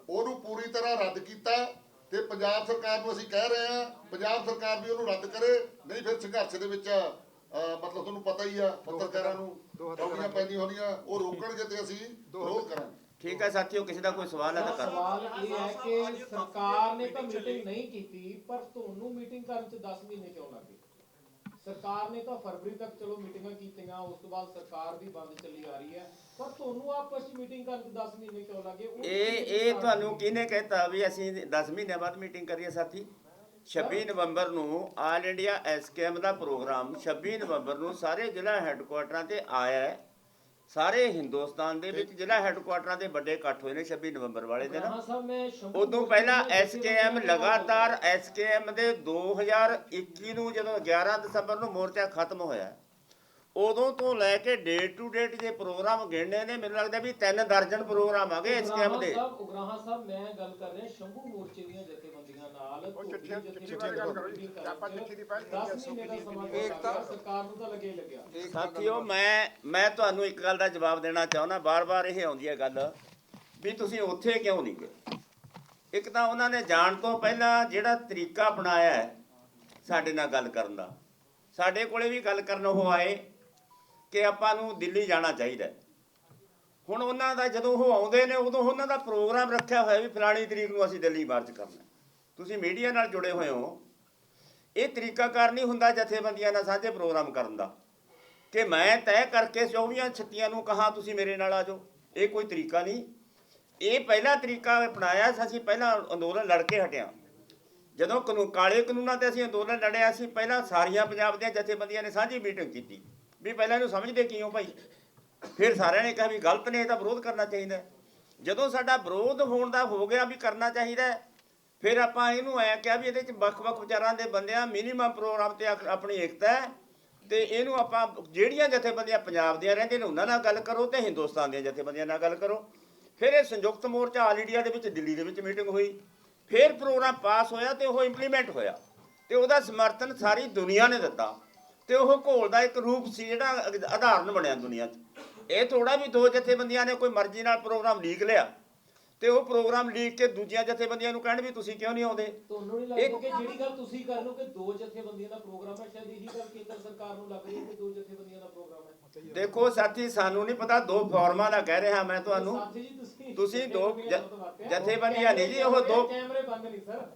ਉਹਨੂੰ ਪੂਰੀ ਤਰ੍ਹਾਂ ਰੱਦ ਕੀਤਾ ਤੇ ਪੰਜਾਬ ਸਰਕਾਰ ਨੂੰ ਅਸੀਂ ਕਹਿ ਰਹੇ ਆ ਪੰਜਾਬ ਸਰਕਾਰ ਵੀ ਉਹਨੂੰ ਰੱਦ ਕਰੇ ਨਹੀਂ ਫਿਰ ਸੰਘਰਸ਼ ਦੇ ਵਿੱਚ ਮਤਲਬ ਤੁਹਾਨੂੰ ਪਤਾ ਹੀ ਆ ਪੱਤਰਕਾਰਾਂ ਨੂੰ ਰੋਕੀਆਂ ਪੈਂਦੀਆਂ ਹੁੰਦੀਆਂ ਉਹ ਰੋਕਣਗੇ ਤੇ ਅਸੀਂ ਵਿਰੋਧ ਕਰਾਂਗੇ। ਠੀਕ ਹੈ ਸਾਥੀਓ ਕਿਸੇ ਦਾ ਕੋਈ ਸਵਾਲ ਹੈ ਤਾਂ ਕਰ। ਸਵਾਲ ਇਹ ਹੈ ਕਿ ਸਰਕਾਰ ਨੇ ਤਾਂ ਮੀਟਿੰਗ ਨਹੀਂ ਕੀਤੀ ਪਰ ਤੁਹਾਨੂੰ ਮੀਟਿੰਗ ਕਰਨ ਚ 10 ਮਹੀਨੇ ਕਿਉਂ ਲੱਗੇ ਸਰਕਾਰ ਨੇ ਤਾਂ ਫਰਵਰੀ ਤੱਕ ਚਲੋ ਮੀਟਿੰਗਾਂ ਕੀਤੀਆਂ ਉਸ ਤੋਂ ਬਾਅਦ ਸਰਕਾਰ ਦੀ ਬੰਦ ਚੱਲੀ ਆ ਰਹੀ ਹੈ। ਪਰ ਤੁਹਾਨੂੰ ਆਪਸ ਵਿੱਚ ਮੀਟਿੰਗ ਕਰਨ ਚ 10 ਮਹੀਨੇ ਕਿਉਂ ਲੱਗੇ? ਇਹ ਇਹ ਤੁਹਾਨੂੰ ਕਿਹਨੇ ਕਹਿਤਾ ਵੀ ਅਸੀਂ 10 ਮਹੀਨਿਆਂ ਬਾਅਦ ਮੀਟਿੰਗ ਕਰੀਏ ਸਾਥੀ? 26 ਨਵੰਬਰ ਨੂੰ ਆਲ ਇੰਡੀਆ ਐਸਕੇਐਮ ਦਾ ਪ੍ਰੋਗਰਾਮ 26 ਨਵੰਬਰ ਨੂੰ ਸਾਰੇ ਜ਼ਿਲ੍ਹਾ ਹੈੱਡਕੁਆਟਰਾਂ ਤੇ ਆਇਆ ਹੈ। ਸਾਰੇ ਹਿੰਦੁਸਤਾਨ ਦੇ ਵਿੱਚ ਜ਼ਿਲ੍ਹਾ ਹੈੱਡਕੁਆਟਰਾਂ ਦੇ ਵੱਡੇ ਇਕੱਠ ਹੋਏ ਨੇ 26 ਨਵੰਬਰ ਵਾਲੇ ਦਿਨ। ਉਦੋਂ ਪਹਿਲਾਂ ਐਸਕੇਐਮ ਲਗਾਤਾਰ ਐਸਕੇਐਮ ਦੇ 2021 ਨੂੰ ਜਦੋਂ 11 ਦਸੰਬਰ ਨੂੰ ਮੋਰਚਾ ਖਤਮ ਹੋਇਆ ਉਦੋਂ ਤੋਂ ਲੈ ਕੇ ਡੇਟ ਟੂ ਡੇਟ ਜੇ ਪ੍ਰੋਗਰਾਮ ਗਿਣਨੇ ਨੇ ਮੈਨੂੰ ਲੱਗਦਾ ਵੀ ਤਿੰਨ ਦਰਜਨ ਪ੍ਰੋਗਰਾਮ ਆ ਗਏ ਐਸਕੇਐਮ ਦੇ। ਸਾਹਿਬ ਉਗਰਾਹਾਂ ਸਾਹਿਬ ਮੈਂ ਗੱਲ ਕਰ ਰਿਹਾ ਸ਼ੰਭੂ ਮੋਰਚੇ ਦੀਆਂ ਜਥੇਬੰਦੀਆਂ ਨਾਲ ਉਹ ਚਿੱਠੀਆਂ- ਚਿੱਠੀਆਂ ਦੀ ਗੱਲ ਕਰੋ ਜੀ। ਆਪਾਂ ਚਿੱਠੀ ਦੀ ਪਹਿਲ 10 ਮਹੀਨੇ ਦਾ ਸਮਾਂ ਏਕਤਾ- ਤਾਂ ਸਰਕਾਰ ਨੂੰ ਤਾਂ ਲੱਗੇ ਹੀ ਲੱਗਿਆ ਸਾਥੀਓ ਮੈਂ ਮੈਂ ਤੁਹਾਨੂੰ ਇੱਕ ਗੱਲ ਦਾ ਜਵਾਬ ਦੇਣਾ ਚਾਹੁੰਦਾ ਬਾਰ-ਬਾਰ ਇਹ ਆਉਂਦੀ ਹੈ ਗੱਲ ਵੀ ਤੁਸੀਂ ਉੱਥੇ ਕਿਉਂ ਨਹੀਂ ਗਏ ਇੱਕ ਤਾਂ ਉਹਨਾਂ ਨੇ ਜਾਣ ਤੋਂ ਪਹਿਲਾਂ ਜਿਹੜਾ ਤਰੀਕਾ ਅਪਣਾਇਆ ਹੈ ਸਾਡੇ ਨਾਲ ਗੱਲ ਕਰਨ ਦਾ ਸਾਡੇ ਕੋਲੇ ਵੀ ਗੱਲ ਕਰਨ ਉਹ ਆਏ ਕਿ ਆਪਾਂ ਨੂੰ ਦਿੱਲੀ ਜਾਣਾ ਚਾਹੀਦਾ। ਹੁਣ ਉਹਨਾਂ ਦਾ ਜਦੋਂ ਉਹ ਆਉਂਦੇ ਨੇ ਉਦੋਂ ਉਹਨਾਂ ਦਾ ਪ੍ਰੋਗਰਾਮ ਰੱਖਿਆ ਹੋਇਆ ਵੀ ਫਲਾਣੀ ਤਰੀਕ ਨੂੰ ਅਸੀਂ ਦਿੱਲੀ ਮਾਰਚ ਕਰਨਾ। ਤੁਸੀਂ ਮੀਡੀਆ ਨਾਲ ਜੁੜੇ ਹੋਏ ਹੋ, ਇਹ ਤਰੀਕਾਕਾਰ ਨਹੀਂ ਹੁੰਦਾ ਜਥੇਬੰਦੀਆਂ ਨਾਲ ਸਾਂਝੇ ਪ੍ਰੋਗਰਾਮ ਕਰਨ ਦਾ। ਕਿ ਮੈਂ ਤੈਅ ਕਰਕੇ 24 ਛੱਤੀਆਂ ਨੂੰ ਕਹਾ, ਤੁਸੀਂ ਮੇਰੇ ਨਾਲ ਆ ਜਾਓ। ਇਹ ਕੋਈ ਤਰੀਕਾ ਨਹੀਂ। ਇਹ ਪਹਿਲਾ ਤਰੀਕਾ ਅਪਣਾਇਆ ਸੀ, ਅਸੀਂ ਪਹਿਲਾਂ ਅੰਦੋਲਨ ਲੜ ਕੇ ਹਟਿਆ। ਜਦੋਂ ਕਾਨੂੰਨ ਕਾਲੇ ਕਾਨੂੰਨਾਂ ਤੇ ਅਸੀਂ ਅੰਦੋਲਨ ਲੜਿਆ ਸੀ, ਪਹਿਲਾਂ ਸਾਰੀਆਂ ਪੰਜਾਬ ਦੀਆਂ ਜਥੇਬੰਦੀਆਂ ਨੇ ਸਾਂਝੀ ਮੀਟਿੰਗ ਕੀਤੀ। ਵੀ ਪਹਿਲਾਂ ਇਹਨੂੰ ਸਮਝਦੇ ਕਿਉਂ ਭਾਈ? ਫਿਰ ਸਾਰਿਆਂ ਨੇ ਕਿਹਾ ਵੀ ਗਲਤ ਨੇ ਇਹਦਾ ਵਿਰੋਧ ਕਰਨਾ ਚਾਹੀਦਾ। ਜਦੋਂ ਸਾਡਾ ਵਿਰੋਧ ਹੋਣ ਦਾ ਹੋ ਗਿਆ ਵੀ ਕਰਨਾ ਚਾਹੀਦਾ ਫਿਰ ਆਪਾਂ ਇਹਨੂੰ ਐ ਕਿਹਾ ਵੀ ਇਹਦੇ ਚ ਵੱਖ-ਵੱਖ ਵਿਚਾਰਾਂ ਦੇ ਬੰਦਿਆਂ ਮਿਨੀਮਮ ਪ੍ਰੋਗਰਾਮ ਤੇ ਆਪਣੀ ਏਕਤਾ ਹੈ ਤੇ ਇਹਨੂੰ ਆਪਾਂ ਜਿਹੜੀਆਂ ਜਥੇਬੰਦੀਆਂ ਪੰਜਾਬ ਦੀਆਂ ਰਹਿੰਦੇ ਨੇ ਉਹਨਾਂ ਨਾਲ ਗੱਲ ਕਰੋ ਤੇ ਹਿੰਦੁਸਤਾਨ ਦੀਆਂ ਜਥੇਬੰਦੀਆਂ ਨਾਲ ਗੱਲ ਕਰੋ। ਫਿਰ ਇਹ ਸੰਯੁਕਤ ਮੋਰਚਾ ਆਲ ਇੰਡੀਆ ਦੇ ਵਿੱਚ ਦਿੱਲੀ ਦੇ ਵਿੱਚ ਮੀਟਿੰਗ ਹੋਈ। ਫਿਰ ਪ੍ਰੋਗਰਾਮ ਪਾਸ ਹੋਇਆ ਤੇ ਉਹ ਇੰਪਲੀਮੈਂਟ ਹੋਇਆ। ਤੇ ਉਹਦਾ ਸਮਰਥਨ ਸਾਰੀ ਦੁਨੀਆ ਨੇ ਦਿੱਤਾ। ਤੇ ਉਹ ਘੋਲ ਦਾ ਇੱਕ ਰੂਪ ਸੀ ਜਿਹੜਾ ਅਗ- ਆਧਾਰਨ ਬਣਿਆ ਦੁਨੀਆ 'ਚ। ਇਹ ਥੋੜਾ ਵੀ ਦੋ ਜਥੇਬੰਦੀਆਂ ਨੇ ਕੋਈ ਮਰਜ਼ੀ ਨਾਲ ਪ੍ਰੋਗਰਾਮ ਲੀਕ ਲਿਆ। ਤੇ ਉਹ ਪ੍ਰੋਗਰਾਮ ਲੀਕ ਕੇ ਦੂਜੀਆਂ ਜਥੇਬੰਦੀਆਂ ਨੂੰ ਕਹਿਣ ਵੀ ਤੁਸੀਂ ਕਿਉਂ ਨਹੀਂ ਆਉਂਦੇ? ਤੁਹਾਨੂੰ ਨਹੀਂ ਲੱਗਦਾ ਕਿ ਜਿਹੜੀ ਗੱਲ ਤੁਸੀਂ ਕਰ ਰਹੇ ਹੋ ਕਿ ਦੋ ਜਥੇਬੰਦੀਆਂ ਦਾ ਪ੍ਰੋਗਰਾਮ ਹੈ ਸ਼ਾਇਦ ਇਹੀ ਗੱਲ ਕੇਂਦਰ ਸਰਕਾਰ ਨੂੰ ਲੱਗ ਰਹੀ ਹੈ ਕਿ ਦੋ ਜਥੇਬੰਦੀਆਂ ਦਾ ਪ੍ਰੋਗਰਾਮ ਹੈ? ਦੇਖੋ ਸਾਥੀ ਸਾਨੂੰ ਨਹੀਂ ਪਤਾ ਦੋ ਫਾਰਮਾਂ ਦਾ ਕਹਿ ਰਿਹਾ ਮੈਂ ਤੁਹਾਨੂੰ। ਸਾਥੀ ਜੀ ਤੁਸੀਂ ਤੁਸੀਂ ਦੋ ਜਥੇਬੰਦੀਆਂ ਜ- ਨਹੀਂ ਜੀ, ਉਹ ਦੋ- ਕੈਮਰੇ ਬੰਦ ਨਹੀਂ ਸਰ।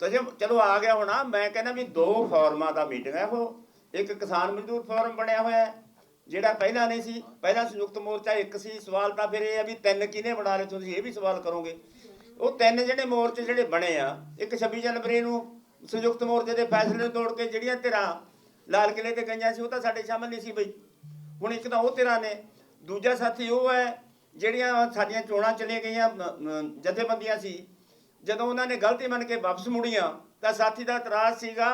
ਤਾਂ ਜੇ ਚਲੋ ਆ ਗਿਆ ਹੋਣਾ ਮੈਂ ਕਹਿੰਦਾ ਵੀ ਦੋ ਫਾਰਮਾਂ ਦਾ ਮੀਟਿੰਗ ਹੈ ਉਹ। ਇੱਕ ਕਿਸਾਨ ਮਜ਼ਦੂਰ ਫੋਰਮ ਬਣਿਆ ਹੋਇਆ ਹੈ ਜਿਹੜਾ ਪਹਿਲਾਂ ਨਹੀਂ ਸੀ, ਪਹਿਲਾਂ ਸੰਯੁਕਤ ਮੋਰਚਾ ਇੱਕ ਸੀ, ਸਵਾਲ ਤਾਂ ਫਿਰ ਇਹ ਹੈ ਵੀ ਤਿੰਨ ਕਿਹਨੇ ਬਣਾ ਲਏ, ਤੁਸੀਂ ਇਹ ਵੀ ਸਵਾਲ ਕਰੋਗੇ। ਉਹ ਤਿੰਨ ਜਿਹੜੇ ਮੋਰਚੇ ਜਿਹੜੇ ਬਣੇ ਆ, ਇੱਕ 26 ਜਨਵਰੀ ਨੂੰ ਸੰਯੁਕਤ ਮੋਰਚੇ ਦੇ ਫੈਸਲੇ ਨੂੰ ਤੋੜ ਕੇ ਜਿਹੜੀਆਂ ਧਿਰਾਂ ਲਾਲ ਕਿਲੇ ਤੇ ਗਈਆਂ ਸੀ, ਉਹ ਤਾਂ ਸਾਡੇ ਸ਼ਾਮਲ ਨਹੀਂ ਸੀ ਬਈ। ਹੁਣ ਇੱਕ ਤਾਂ ਉਹ ਧਿਰਾਂ ਨੇ, ਦੂਜਾ ਸਾਥੀ ਉਹ ਹੈ, ਜਿਹੜੀਆਂ ਸਾਡੀਆਂ ਚੋਣਾਂ ਚਲੀਆਂ ਗਈਆਂ ਜਥੇਬੰਦੀਆਂ ਸੀ। ਜਦੋਂ ਉਹਨਾਂ ਨੇ ਗਲਤੀ ਮੰਨ ਕੇ ਵਾਪਸ ਮੁੜੀਆਂ, ਤਾਂ ਸਾਥੀ ਦਾ ਇਤਰਾਜ਼ ਸੀਗਾ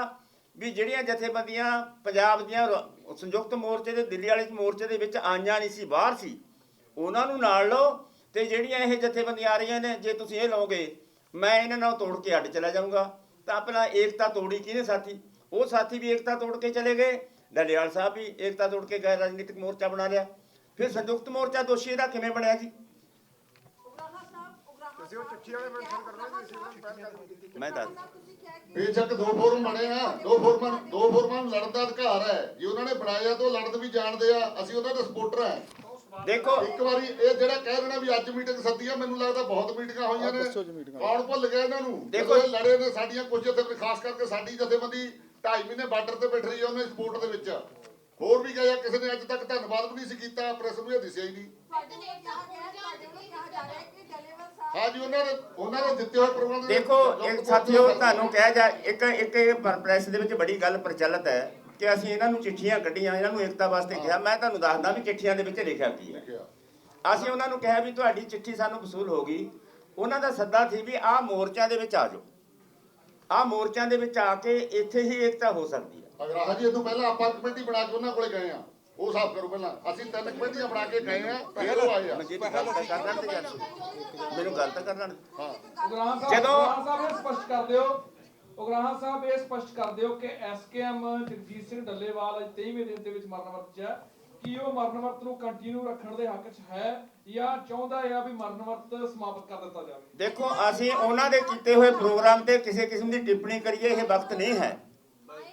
ਵੀ ਜਿਹੜੀਆਂ ਜਥੇਬੰਦੀਆਂ ਪੰਜਾਬ ਦੀਆਂ ਉਹ ਸੰਯੁਕਤ ਮੋਰਚੇ ਦੇ ਦਿੱਲੀ ਵਾਲੇ ਮੋਰਚੇ ਦੇ ਵਿੱਚ ਆਈਆਂ ਨਹੀਂ ਸੀ, ਬਾਹਰ ਸੀ। ਉਹਨਾਂ ਨੂੰ ਨਾਲ ਲਓ ਤੇ ਜਿਹੜੀਆਂ ਇਹ ਜਥੇਬੰਦੀਆਂ ਆ ਰਹੀਆਂ ਨੇ, ਜੇ ਤੁਸੀਂ ਇਹ ਲਓਗੇ, ਮੈਂ ਇਹਨਾਂ ਨਾਲ ਤੋੜ ਕੇ ਅੱਡ ਚਲਾ ਜਾਊਂਗਾ। ਤਾਂ ਆਪਣਾ ਏਕਤਾ ਤੋੜੀ ਕਿਹਨੇ ਸਾਥੀ? ਉਹ ਸਾਥੀ ਵੀ ਏਕਤਾ ਤੋੜ ਕੇ ਚਲੇ ਗਏ। ਡੱਲੇਵਾਲ ਸਾਹਿਬ ਵੀ ਏਕਤਾ ਤੋੜ ਕੇ ਗੈਰ ਰਾਜਨੀਤਿਕ ਮੋਰਚਾ ਬਣਾ ਲਿਆ। ਫਿਰ ਸੰਯੁਕਤ ਮੋਰਚਾ ਦੋਸ਼ੀ ਇਹਦਾ ਕਿਵੇਂ ਬਣਿਆ ਜੀ? ਉਹ ਵਾਲੇ ਮੈਂਸ਼ਨ ਉਹਨਾਂ ਪਹਿਲ ਮੈਂ ਦੱਸ ਬੇਸ਼ੱਕ ਦੋ ਫੋਰਮ ਬਣੇ ਆ ਦੋ ਫੋਰਮਾਂ ਦੋ ਫੋਰਮਾਂ ਨੂੰ ਲੜਨ ਦਾ ਅਧਿਕਾਰ ਹੈ। ਜੇ ਉਹਨਾਂ ਨੇ ਬਣਾਇਆ ਤਾਂ ਲੜਨ ਵੀ ਜਾਣਦੇ ਆ ਅਸੀਂ ਉਹਨਾਂ ਦੇ ਸਪੋਰਟਰ ਆ ਦੇਖੋ ਇੱਕ ਵਾਰੀ ਇਹ ਜਿਹੜਾ ਕਹਿ ਦੇਣਾ ਵੀ ਅੱਜ ਮੀਟਿੰਗ ਸੱਦੀ ਆ ਮੈਨੂੰ ਲੱਗਦਾ ਬਹੁਤ ਮੀਟਿੰਗਾਂ ਹੋਈਆਂ ਨੇ। ਕੌਣ ਭੁੱਲ ਗਿਆ ਇਹਨਾਂ ਨੂੰ? ਦੇਖੋ- ਇਹ ਲੜੇ ਨੇ ਸਾਡੀਆਂ ਕੁਝ ਜਥੇ ਖਾਸ ਕਰਕੇ ਸਾਡੀ ਜਥੇਬੰਦੀ 2.5 ਮਹੀਨੇ ਬਾਰਡਰ ਤੇ ਬੈਠ ਰਹੀ ਆ ਉਹਨਾਂ ਦੀ ਸਪੋਰਟ ਦੇ ਵਿੱਚ। ਹੋਰ ਵੀ ਗਿਆ ਕਿਸੇ ਨੇ ਅੱਜ ਤੱਕ ਧੰਨਵਾਦ ਵੀ ਨਹੀਂ ਸੀ ਕੀਤਾ ਪ੍ਰੈਸ ਨੂੰ ਇਹ ਦਿਸਿਆ ਹੀ ਨਹੀਂ। ਤੁਹਾਡੇ ਨੇ ਕਿਹਾ ਗਿਆ ਤੁਹਾਡੇ ਵੱਲੋਂ ਕਿਹਾ ਜਾ ਰਿਹਾ ਹੈ ਕਿ ਡੱਲੇਵਾਲ ਸਾਹਿਬ ਹਾਂ ਜੀ ਉਹਨਾਂ ਨੇ ਉਹਨਾਂ ਨੇ ਦਿੱਤੇ ਹੋਏ ਪ੍ਰੋਗਰਾਮ ਦੇ ਦੇਖੋ ਇੱਕ ਸਾਥੀਓ ਤੁਹਾਨੂੰ ਕਹਿ ਜਾ ਇੱਕ ਇੱਕ ਪ੍ਰੈਸ ਦੇ ਵਿੱਚ ਬੜੀ ਗੱਲ ਪ੍ਰਚਲਿਤ ਹੈ ਕਿ ਅਸੀਂ ਇਹਨਾਂ ਨੂੰ ਚਿੱਠੀਆਂ ਕੱਢੀਆਂ ਇਹਨਾਂ ਨੂੰ ਏਕਤਾ ਵਾਸਤੇ ਕਿਹਾ। ਮੈਂ ਤੁਹਾਨੂੰ ਦੱਸਦਾ ਵੀ ਚਿੱਠੀਆਂ ਦੇ ਵਿੱਚ ਲਿਖਿਆ ਕੀ ਹੈ। ਅਸੀਂ ਉਹਨਾਂ ਨੂੰ ਕਿਹਾ ਵੀ ਤੁਹਾਡੀ ਚਿੱਠੀ ਸਾਨੂੰ ਵਸੂਲ ਹੋ ਗਈ। ਉਹਨਾਂ ਦਾ ਸੱਦਾ ਸੀ ਵੀ ਆਹ ਮੋਰਚਿਆਂ ਦੇ ਵਿੱਚ ਆ ਜਾਓ। ਆਹ ਮੋਰਚਿਆਂ ਦੇ ਵਿੱਚ ਆ ਕੇ ਇੱਥੇ ਹੀ ਏਕਤਾ ਹੋ ਸਕਦੀ ਹੈ। ਅਗਰ ਆਹ ਜੀ ਇਹ ਤੋਂ ਪਹਿਲਾਂ ਆਪਾਂ ਕਮੇਟੀ ਬਣਾ ਕੇ ਉਹਨਾਂ ਕੋਲੇ ਗਏ ਆ ਉਹ ਸਾਫ਼ ਕਰੋ ਪਹਿਲਾਂ। ਅਸੀਂ ਤਿੰਨ ਕਮੇਟੀਆਂ ਬਣਾ ਕੇ ਗਏ ਆ ਫਿਰ ਉਹ ਆਏ ਆ। ਮਨਜੀਤ ਗੱਲ ਤਾਂ ਕਰ ਲੈਣ ਤੇ ਗੱਲ। ਮੈਨੂੰ ਗੱਲ ਤਾਂ ਕਰ ਲੈਣ ਉਗਰਾਹਾਂ ਸਾਹਿਬ ਜਦੋਂ- ਉਗਰਾਹਾਂ ਸਾਹਿਬ ਇਹ ਸਪਸ਼ਟ ਕਰ ਦਿਓ। ਉਗਰਾਹਾਂ ਸਾਹਿਬ ਇਹ ਸਪਸ਼ਟ ਕਰ ਦਿਓ ਕਿ ਐਸਕੇਐਮ ਜਗਜੀਤ ਸਿੰਘ ਡੱਲੇਵਾਲ ਅੱਜ 23ਵੇਂ ਦਿਨ ਦੇ ਵਿੱਚ ਮਰਨ ਵਰਤ 'ਚ ਹੈ। ਕੀ ਉਹ ਮਰਨ ਵਰਤ ਨੂੰ ਕੰਟੀਨਿਊ ਰੱਖਣ ਦੇ ਹੱਕ 'ਚ ਹੈ ਜਾਂ ਚਾਹੁੰਦਾ ਹੈ ਵੀ ਮਰਨ ਵਰਤ ਸਮਾਪਤ ਕਰ ਦਿੱਤਾ ਜਾਵੇ? ਦੇਖੋ ਅਸੀਂ ਉਹਨਾਂ ਦੇ ਕੀਤੇ ਹੋਏ ਪ੍ਰੋਗਰਾਮ ਤੇ ਕਿਸੇ ਕਿਸਮ ਦੀ ਟਿੱਪਣੀ ਕਰੀਏ ਇਹ ਵਕਤ ਨਹੀਂ ਹੈ।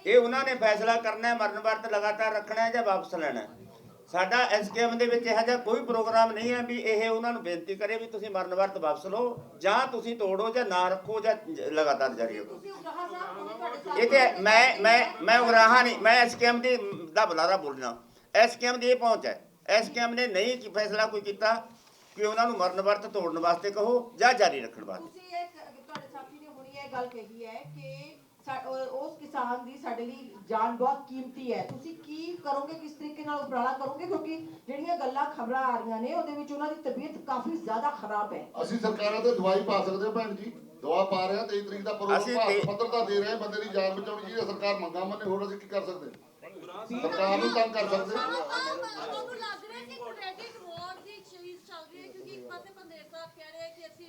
ਇਹ ਉਹਨਾਂ ਨੇ ਫੈਸਲਾ ਕਰਨਾ ਹੈ ਮਰਨ ਵਰਤ ਲਗਾਤਾਰ ਰੱਖਣਾ ਹੈ ਜਾਂ ਵਾਪਸ ਲੈਣਾ ਹੈ। ਸਾਡਾ ਐਸਕੇਐਮ ਦੇ ਵਿੱਚ ਇਹੋ ਜਿਹਾ ਕੋਈ ਪ੍ਰੋਗਰਾਮ ਨਹੀਂ ਹੈ ਵੀ ਇਹ ਉਹਨਾਂ ਨੂੰ ਬੇਨਤੀ ਕਰੇ ਵੀ ਤੁਸੀਂ ਮਰਨ ਵਰਤ ਵਾਪਸ ਲਓ ਜਾਂ ਤੁਸੀਂ ਤੋੜੋ ਜਾਂ ਨਾ ਰੱਖੋ ਜਾਂ ਲਗਾਤਾਰ ਜਾਰੀ ਰੱਖੋ। ਇਹ ਤੇ ਮੈਂ ਮੈਂ ਮੈਂ ਉਗਰਾਹਾ ਨਹੀਂ ਮੈਂ ਐਸਕੇਐਮ ਦੀ ਦਾ ਬੁਲਾਰਾ ਬੋਲਣਾ ਐਸਕੇਐਮ ਦੀ ਇਹ ਪਹੁੰਚ ਹੈ। ਐਸਕੇਐਮ ਨੇ ਨਹੀਂ ਕੀ ਫੈਸਲਾ ਕੋਈ ਕੀਤਾ ਕਿ ਉਹਨਾਂ ਨੂੰ ਮਰਨ ਵਰਤ ਤੋੜਨ ਵਾਸਤੇ ਕਹੋ ਜਾਂ ਜਾਰੀ ਰੱਖਣ ਵਾਸਤੇ। ਤੁਸੀਂ ਇਹ ਤੁਹਾਡੇ ਸਾਥੀ ਨੇ ਹੁਣੀ ਇਹ ਗੱਲ ਕਹੀ ਹੈ ਕਿ ਉਸ ਕਿਸਾਨ ਦੀ ਸਾਡੇ ਲਈ ਜਾਨ ਬਹੁਤ ਕੀਮਤੀ ਹੈ। ਤੁਸੀਂ ਕੀ ਕਰੋਗੇ ਕਿਸ ਤਰੀਕੇ ਨਾਲ ਉਪਰਾਲਾ ਕਰੋਗੇ? ਕਿਉਂਕਿ ਜਿਹੜੀਆਂ ਗੱਲਾਂ ਖਬਰਾਂ ਆ ਰਹੀਆਂ ਨੇ ਉਹਦੇ ਵਿੱਚ ਉਹਨਾਂ ਦੀ ਤਬੀਅਤ ਕਾਫੀ ਜ਼ਿਆਦਾ ਖਰਾਬ ਹੈ। ਅਸੀਂ ਸਰਕਾਰਾਂ ਤੇ ਦਵਾਈ ਪਾ ਸਕਦੇ ਹਾਂ ਭੈਣ ਜੀ। ਦਵਾ ਪਾ ਰਹੇ ਹਾਂ 23 ਤਰੀਕ ਦਾ ਪ੍ਰੋਗਰਾਮ ਅਸੀਂ ਭਾਰਤ ਤੇ- ਪੱਧਰ ਦਾ ਦੇ ਰਹੇ ਹਾਂ ਬੰਦੇ ਦੀ ਜਾਨ ਬਚਾਉਣੀ ਜੀ ਸਰਕਾਰ ਮੰਗਾ ਮੰਨੇ ਹੋਰ ਅਸੀਂ ਕੀ ਕਰ ਸਕਦੇ ਸਰਕਾਰ ਨੂੰ ਤੰਗ ਕਰ ਸਕਦੇ ਹਾਂ। ਤੁਹਾਨੂੰ ਲੱਗ ਰਿਹਾ ਕਿ ਕ੍ਰੈਡਿਟ ਵਾਰ ਦੀ ਚੀਜ਼ ਚੱਲ ਰਹੀ ਹੈ ਕਿਉਂਕਿ ਇੱਕ ਪਾਸੇ ਪੰਦੇਰ ਸਾਹਿਬ ਕਹਿ ਰਹੇ ਕਿ ਅਸੀਂ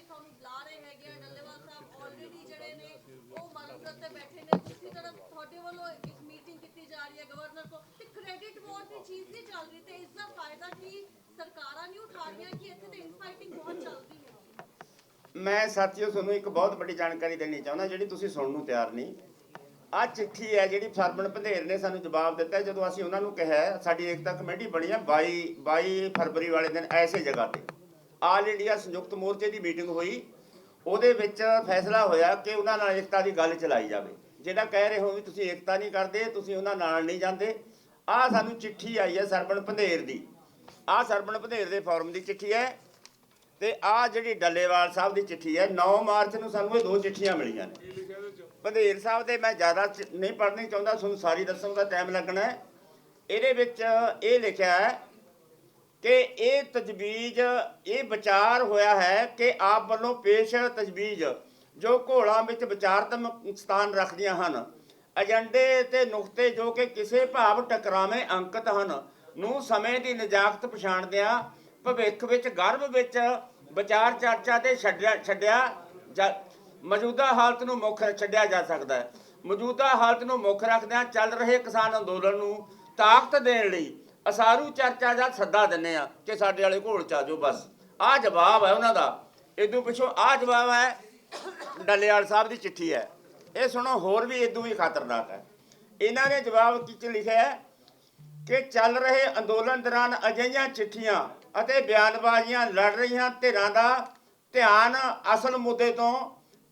ਚੀਜ਼ ਨਹੀਂ ਚੱਲ ਰਹੀ ਤੇ ਇਸ ਦਾ ਫਾਇਦਾ ਕੀ ਸਰਕਾਰਾਂ ਨਹੀਂ ਉਠਾ ਰਹੀਆਂ ਕਿ ਇੱਥੇ ਤੇ ਇਨਫਾਈਟਿੰਗ ਬਹੁਤ ਚੱਲ ਰਹੀ ਹੈ? ਮੈਂ ਸਾਥੀਓ ਤੁਹਾਨੂੰ ਇੱਕ ਬਹੁਤ ਵੱਡੀ ਜਾਣਕਾਰੀ ਦੇਣੀ ਚਾਹੁੰਦਾ, ਜਿਹੜੀ ਤੁਸੀਂ ਸੁਣਨ ਨੂੰ ਤਿਆਰ ਨਹੀਂ। ਆ ਚਿੱਠੀ ਹੈ ਜਿਹੜੀ ਸਰਵਣ ਪੰਧੇਰ ਨੇ ਸਾਨੂੰ ਜਵਾਬ ਦਿੱਤਾ, ਜਦੋਂ ਅਸੀਂ ਉਹਨਾਂ ਨੂੰ ਕਿਹਾ, ਸਾਡੀ ਏਕਤਾ ਕਮੇਟੀ ਬਣੀ ਹੈ 22 22 ਫਰਵਰੀ ਵਾਲੇ ਦਿਨ ਐਸੇ ਜਗ੍ਹਾ ਤੇ। ਆਲ ਇੰਡੀਆ ਸੰਯੁਕਤ ਮੋਰਚੇ ਦੀ ਮੀਟਿੰਗ ਹੋਈ। ਉਹਦੇ ਵਿੱਚ ਫੈਸਲਾ ਹੋਇਆ ਕਿ ਉਹਨਾਂ ਨਾਲ ਏਕਤਾ ਦੀ ਗੱਲ ਚਲਾਈ ਜਾਵੇ। ਜਿਹੜਾ ਕਹਿ ਰਹੇ ਹੋ ਵੀ ਤੁਸੀਂ ਏਕਤਾ ਨਹੀਂ ਕਰਦੇ, ਤੁਸੀਂ ਉਹਨਾਂ ਨਾਲ ਨਹੀਂ ਜਾਂਦੇ ਆ ਸਾਨੂੰ ਚਿੱਠੀ ਆਈ ਹੈ ਸਰਬਣ ਪੰਧੇਰ ਦੀ। ਆ ਸਰਬਣ ਪੰਧੇਰ ਦੇ ਫੋਰਮ ਦੀ ਚਿੱਠੀ ਹੈ ਤੇ ਆ ਜਿਹੜੀ ਡੱਲੇਵਾਲ ਸਾਹਿਬ ਦੀ ਚਿੱਠੀ ਹੈ 9 ਮਾਰਚ ਨੂੰ ਸਾਨੂੰ ਇਹ ਦੋ ਚਿੱਠੀਆਂ ਮਿਲੀਆਂ ਨੇ। ਪੰਧੇਰ ਸਾਹਿਬ ਦੇ ਮੈਂ ਜ਼ਿਆਦਾ ਚ- ਨਹੀਂ ਪੜ੍ਹਨੀ ਚਾਹੁੰਦਾ, ਤੁਹਾਨੂੰ ਸਾਰੀ ਦੱਸਣ ਦਾ ਟਾਈਮ ਲੱਗਣਾ ਹੈ। ਇਹਦੇ ਵਿੱਚ ਇਹ ਲਿਖਿਆ ਹੈ ਕਿ ਇਹ ਤਜਵੀਜ਼, ਇਹ ਵਿਚਾਰ ਹੋਇਆ ਹੈ ਕਿ ਆਪ ਵੱਲੋਂ ਪੇਸ਼ ਤਜਵੀਜ਼ ਜੋ ਘੋਲਾਂ ਵਿੱਚ ਵਿਚਾਰਤਮਕ ਸਥਾਨ ਰੱਖਦੀਆਂ ਹਨ ਏਜੰਡੇ ਤੇ ਨੁਕਤੇ ਜੋ ਕਿ ਕਿਸੇ ਭਾਵ ਟਕਰਾਵੇਂ ਅੰਕਿਤ ਹਨ, ਨੂੰ ਸਮੇਂ ਦੀ ਨਜਾਕਤ ਪਛਾਣਦਿਆਂ ਭਵਿੱਖ ਵਿੱਚ ਗਰਭ ਵਿੱਚ ਵਿਚਾਰ ਚਰਚਾ ਤੇ ਛੱਡਿਆ ਛੱਡਿਆ ਜਾ- ਮੌਜੂਦਾ ਹਾਲਤ ਨੂੰ ਮੁੱਖ ਛੱਡਿਆ ਜਾ ਸਕਦਾ ਹੈ। ਮੌਜੂਦਾ ਹਾਲਤ ਨੂੰ ਮੁੱਖ ਰੱਖਦਿਆਂ ਚੱਲ ਰਹੇ ਕਿਸਾਨ ਅੰਦੋਲਨ ਨੂੰ ਤਾਕਤ ਦੇਣ ਲਈ ਅਸਾਰੂ ਚਰਚਾ ਦਾ ਸੱਦਾ ਦਿੰਨੇ ਆ ਕਿ ਸਾਡੇ ਵਾਲੇ ਘੋਲ ਚ ਆ ਜਾਓ ਬਸ। ਆਹ ਜਵਾਬ ਹੈ ਉਹਨਾਂ ਦਾ। ਇਦੋਂ ਪਿੱਛੋਂ ਆਹ ਜਵਾਬ ਹੈ, ਡੱਲੇਵਾਲ ਸਾਹਿਬ ਦੀ ਚਿੱਠੀ ਹੈ। ਇਹ ਸੁਣੋ, ਹੋਰ ਵੀ ਇਦੋਂ ਵੀ ਖਤਰਨਾਕ ਹੈ। ਇਹਨਾਂ ਨੇ ਜਵਾਬ ਕੀ ਲਿਖਿਆ ਹੈ? ਕਿ ਚੱਲ ਰਹੇ ਅੰਦੋਲਨ ਦੌਰਾਨ ਅਜਿਹੀਆਂ ਚਿੱਠੀਆਂ ਅਤੇ ਬਿਆਨਬਾਜ਼ੀਆਂ ਲੜ ਰਹੀਆਂ ਧਿਰਾਂ ਦਾ ਧਿਆਨ ਅਸਲ ਮੁੱਦੇ ਤੋਂ